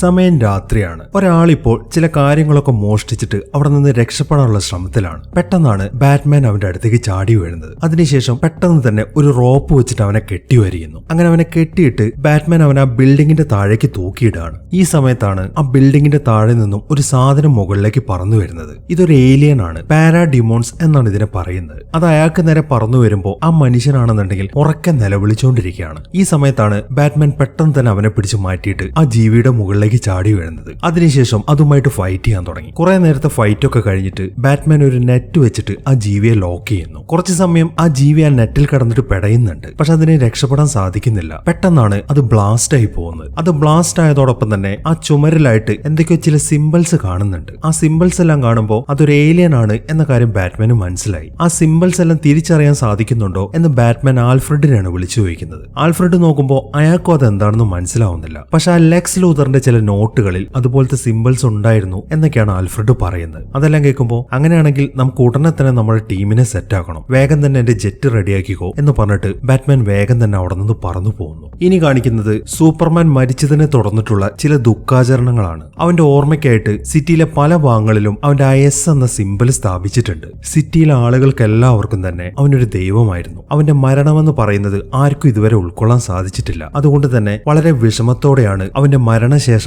സമയം രാത്രിയാണ്. ഒരാളിപ്പോൾ ചില കാര്യങ്ങളൊക്കെ മോഷ്ടിച്ചിട്ട് അവിടെ നിന്ന് രക്ഷപ്പെടാനുള്ള ശ്രമത്തിലാണ്. പെട്ടെന്നാണ് ബാറ്റ്മാൻ അവന്റെ അടുത്തേക്ക് ചാടി വീഴുന്നത്. അതിനുശേഷം പെട്ടെന്ന് തന്നെ ഒരു റോപ്പ് വെച്ചിട്ട് അവനെ കെട്ടി വരികയുന്നു അങ്ങനെ അവനെ കെട്ടിയിട്ട് ബാറ്റ്മാൻ അവൻ ആ ബിൽഡിങ്ങിന്റെ താഴേക്ക് തൂക്കിയിടാണ് ഈ സമയത്താണ് ആ ബിൽഡിങ്ങിന്റെ താഴെ നിന്നും ഒരു സാധനം മുകളിലേക്ക് പറന്നു വരുന്നത്. ഇതൊരു ഏലിയൻ ആണ്. പാരാഡിമോൺസ് എന്നാണ് ഇതിനെ പറയുന്നത്. അത് അയാൾക്ക് നേരെ പറന്നു വരുമ്പോൾ ആ മനുഷ്യനാണെന്നുണ്ടെങ്കിൽ ഉറക്കെ നിലവിളിച്ചുകൊണ്ടിരിക്കുകയാണ് ഈ സമയത്താണ് ബാറ്റ്മാൻ പെട്ടെന്ന് തന്നെ അവനെ പിടിച്ചു മാറ്റിയിട്ട് ആ ജീവിയുടെ മുകളിലേക്ക് ചാടി വീഴുന്നത്. അതിനുശേഷം അതുമായിട്ട് ഫൈറ്റ് ചെയ്യാൻ തുടങ്ങി. കുറെ നേരത്തെ ഫൈറ്റ് ഒക്കെ കഴിഞ്ഞിട്ട് ബാറ്റ്മാൻ ഒരു നെറ്റ് വെച്ചിട്ട് ആ ജീവിയെ ലോക്ക് ചെയ്യുന്നു. കുറച്ച് സമയം ആ ജീവി ആ നെറ്റിൽ കടന്നിട്ട് പെടയുന്നുണ്ട്. പക്ഷെ അതിനെ രക്ഷപ്പെടാൻ സാധിക്കുന്നില്ല. പെട്ടെന്നാണ് അത് ബ്ലാസ്റ്റ് ആയി പോകുന്നത്. അത് ബ്ലാസ്റ്റ് ആയതോടൊപ്പം തന്നെ ആ ചുമരിലായിട്ട് എന്തൊക്കെയോ ചില സിമ്പിൾസ് കാണുന്നുണ്ട്. ആ സിമ്പിൾസ് എല്ലാം കാണുമ്പോൾ അതൊരു ഏലിയൻ ആണ് എന്ന കാര്യം ബാറ്റ്മാന് മനസ്സിലായി. ആ സിമ്പിൾസ് എല്ലാം തിരിച്ചറിയാൻ സാധിക്കുന്നുണ്ടോ എന്ന് ബാറ്റ്മാൻ ആൽഫ്രഡിനെയാണ് വിളിച്ചു ചോദിക്കുന്നത്. ആൽഫ്രഡ് നോക്കുമ്പോൾ അയാൾക്കും അത് എന്താണെന്ന് മനസ്സിലാവുന്നില്ല. പക്ഷെ ആ ലെക്സ് ലൂതറിന്റെ ചില നോട്ടുകളിൽ അതുപോലത്തെ സിമ്പിൾസ് ഉണ്ടായിരുന്നു എന്നൊക്കെയാണ് ആൽഫ്രഡ് പറയുന്നത്. അതെല്ലാം കേൾക്കുമ്പോൾ അങ്ങനെയാണെങ്കിൽ നമുക്ക് ഉടനെ തന്നെ നമ്മുടെ ടീമിനെ സെറ്റ് ആക്കണം. വേഗം തന്നെ എന്റെ ജെറ്റ് റെഡിയാക്കിക്കോ എന്ന് പറഞ്ഞിട്ട് ബാറ്റ്മാൻ വേഗം തന്നെ അവിടെ നിന്ന് പറന്നു പോകുന്നു. ഇനി കാണിക്കുന്നത് സൂപ്പർമാൻ മരിച്ചതിനെ തുടർന്നിട്ടുള്ള ചില ദുഃഖാചരണങ്ങളാണ്. അവന്റെ ഓർമ്മയ്ക്കായിട്ട് സിറ്റിയിലെ പല ഭാഗങ്ങളിലും അവന്റെ എസ് എന്ന സിമ്പിൾ സ്ഥാപിച്ചിട്ടുണ്ട്. സിറ്റിയിലെ ആളുകൾക്ക് എല്ലാവർക്കും തന്നെ അവനൊരു ദൈവമായിരുന്നു. അവന്റെ മരണമെന്ന് പറയുന്നത് ആർക്കും ഇതുവരെ ഉൾക്കൊള്ളാൻ സാധിച്ചിട്ടില്ല. അതുകൊണ്ട് തന്നെ വളരെ വിഷമത്തോടെയാണ് അവന്റെ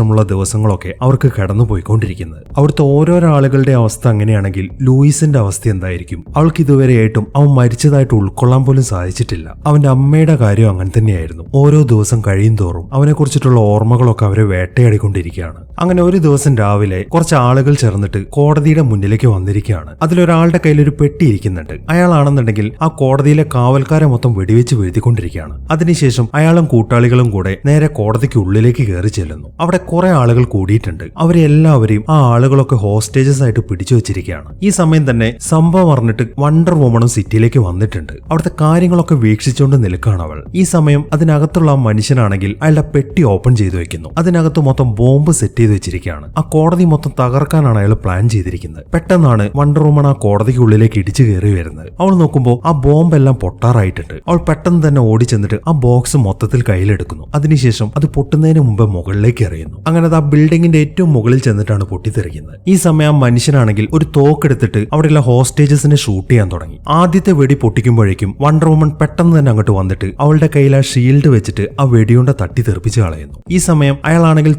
മരണശേഷമുള്ള ദിവസങ്ങളൊക്കെ അവർക്ക് കടന്നുപോയിക്കൊണ്ടിരിക്കുന്നത്. അവിടുത്തെ ഓരോരോ ആളുകളുടെ അവസ്ഥ അങ്ങനെയാണെങ്കിൽ ലൂയിസിന്റെ അവസ്ഥ എന്തായിരിക്കും? അവൾക്ക് ഇതുവരെയായിട്ടും അവൻ മരിച്ചതായിട്ട് ഉൾക്കൊള്ളാൻ പോലും സാധിച്ചിട്ടില്ല. അവന്റെ അമ്മയുടെ കാര്യം അങ്ങനെ തന്നെയായിരുന്നു. ഓരോ ദിവസം കഴിയും തോറും അവനെ കുറിച്ചിട്ടുള്ള ഓർമ്മകളൊക്കെ അവരെ വേട്ടയാടിക്കൊണ്ടിരിക്കുകയാണ്. അങ്ങനെ ഒരു ദിവസം രാവിലെ കുറച്ച് ആളുകൾ ചേർന്നിട്ട് കോടതിയുടെ മുന്നിലേക്ക് വന്നിരിക്കുകയാണ്. അതിലൊരാളുടെ കയ്യിൽ ഒരു പെട്ടി ഇരിക്കുന്നുണ്ട്. അയാളാണെന്നുണ്ടെങ്കിൽ ആ കോടതിയിലെ കാവൽക്കാരെ മൊത്തം വെടിവെച്ച് വീഴ്ത്തിക്കൊണ്ടിരിക്കുകയാണ്. അതിനുശേഷം അയാളും കൂട്ടാളികളും കൂടെ നേരെ കോടതിക്ക് ഉള്ളിലേക്ക് കയറി ചെല്ലുന്നു. അവിടെ കുറെ ആളുകൾ കൂടിയിട്ടുണ്ട്. അവരെ എല്ലാവരെയും ആ ആളുകളൊക്കെ ഹോസ്റ്റേജസ് ആയിട്ട് പിടിച്ചു വെച്ചിരിക്കുകയാണ്. ഈ സമയം തന്നെ സംഭവം അറിഞ്ഞിട്ട് വണ്ടർ വുമണും സിറ്റിയിലേക്ക് വന്നിട്ടുണ്ട്. അവിടുത്തെ കാര്യങ്ങളൊക്കെ വീക്ഷിച്ചുകൊണ്ട് നിൽക്കുകയാണ് അവൾ. ഈ സമയം അതിനകത്തുള്ള ആ മനുഷ്യനാണെങ്കിൽ അയാളുടെ പെട്ടി ഓപ്പൺ ചെയ്തു വെക്കുന്നു. അതിനകത്ത് മൊത്തം ബോംബ് സെറ്റ് ചെയ്ത് വെച്ചിരിക്കുകയാണ്. ആ കോടതി മൊത്തം തകർക്കാനാണ് അയാൾ പ്ലാൻ ചെയ്തിരിക്കുന്നത്. പെട്ടെന്നാണ് വണ്ടർ വുമൺ ആ കോടതിക്കുള്ളിലേക്ക് ഇടിച്ചു കയറി വരുന്നത്. അവൾ നോക്കുമ്പോൾ ആ ബോംബ് എല്ലാം പൊട്ടാറായിട്ടുണ്ട്. അവൾ പെട്ടെന്ന് തന്നെ ഓടി ചെന്നിട്ട് ആ ബോക്സ് മൊത്തത്തിൽ കയ്യിലെടുക്കുന്നു. അതിനുശേഷം അത് പൊട്ടുന്നതിന് മുമ്പ് മുകളിലേക്ക് എറിയുന്നു. അങ്ങനെ അത് ആ ബിൽഡിങ്ങിന്റെ ഏറ്റവും മുകളിൽ ചെന്നിട്ടാണ് പൊട്ടിത്തെറിക്കുന്നത് ഈ സമയം മനുഷ്യനാണെങ്കിൽ ഒരു തോക്കെടുത്തിട്ട് അവിടെയുള്ള ഹോസ്റ്റേജസിനെ ഷൂട്ട് ചെയ്യാൻ തുടങ്ങി. ആദ്യത്തെ വെടി പൊട്ടിക്കുമ്പോഴേക്കും വണ്ടർ വുമൺ പെട്ടെന്ന് തന്നെ അങ്ങോട്ട് വന്നിട്ട് അവളുടെ കയ്യിൽ ആ ഷീൽഡ് വെച്ചിട്ട് ആ വെടിയുണ്ട തട്ടി തെറിപ്പിച്ച് കളയുന്നു. ഈ സമയം അയാളാണെങ്കിൽ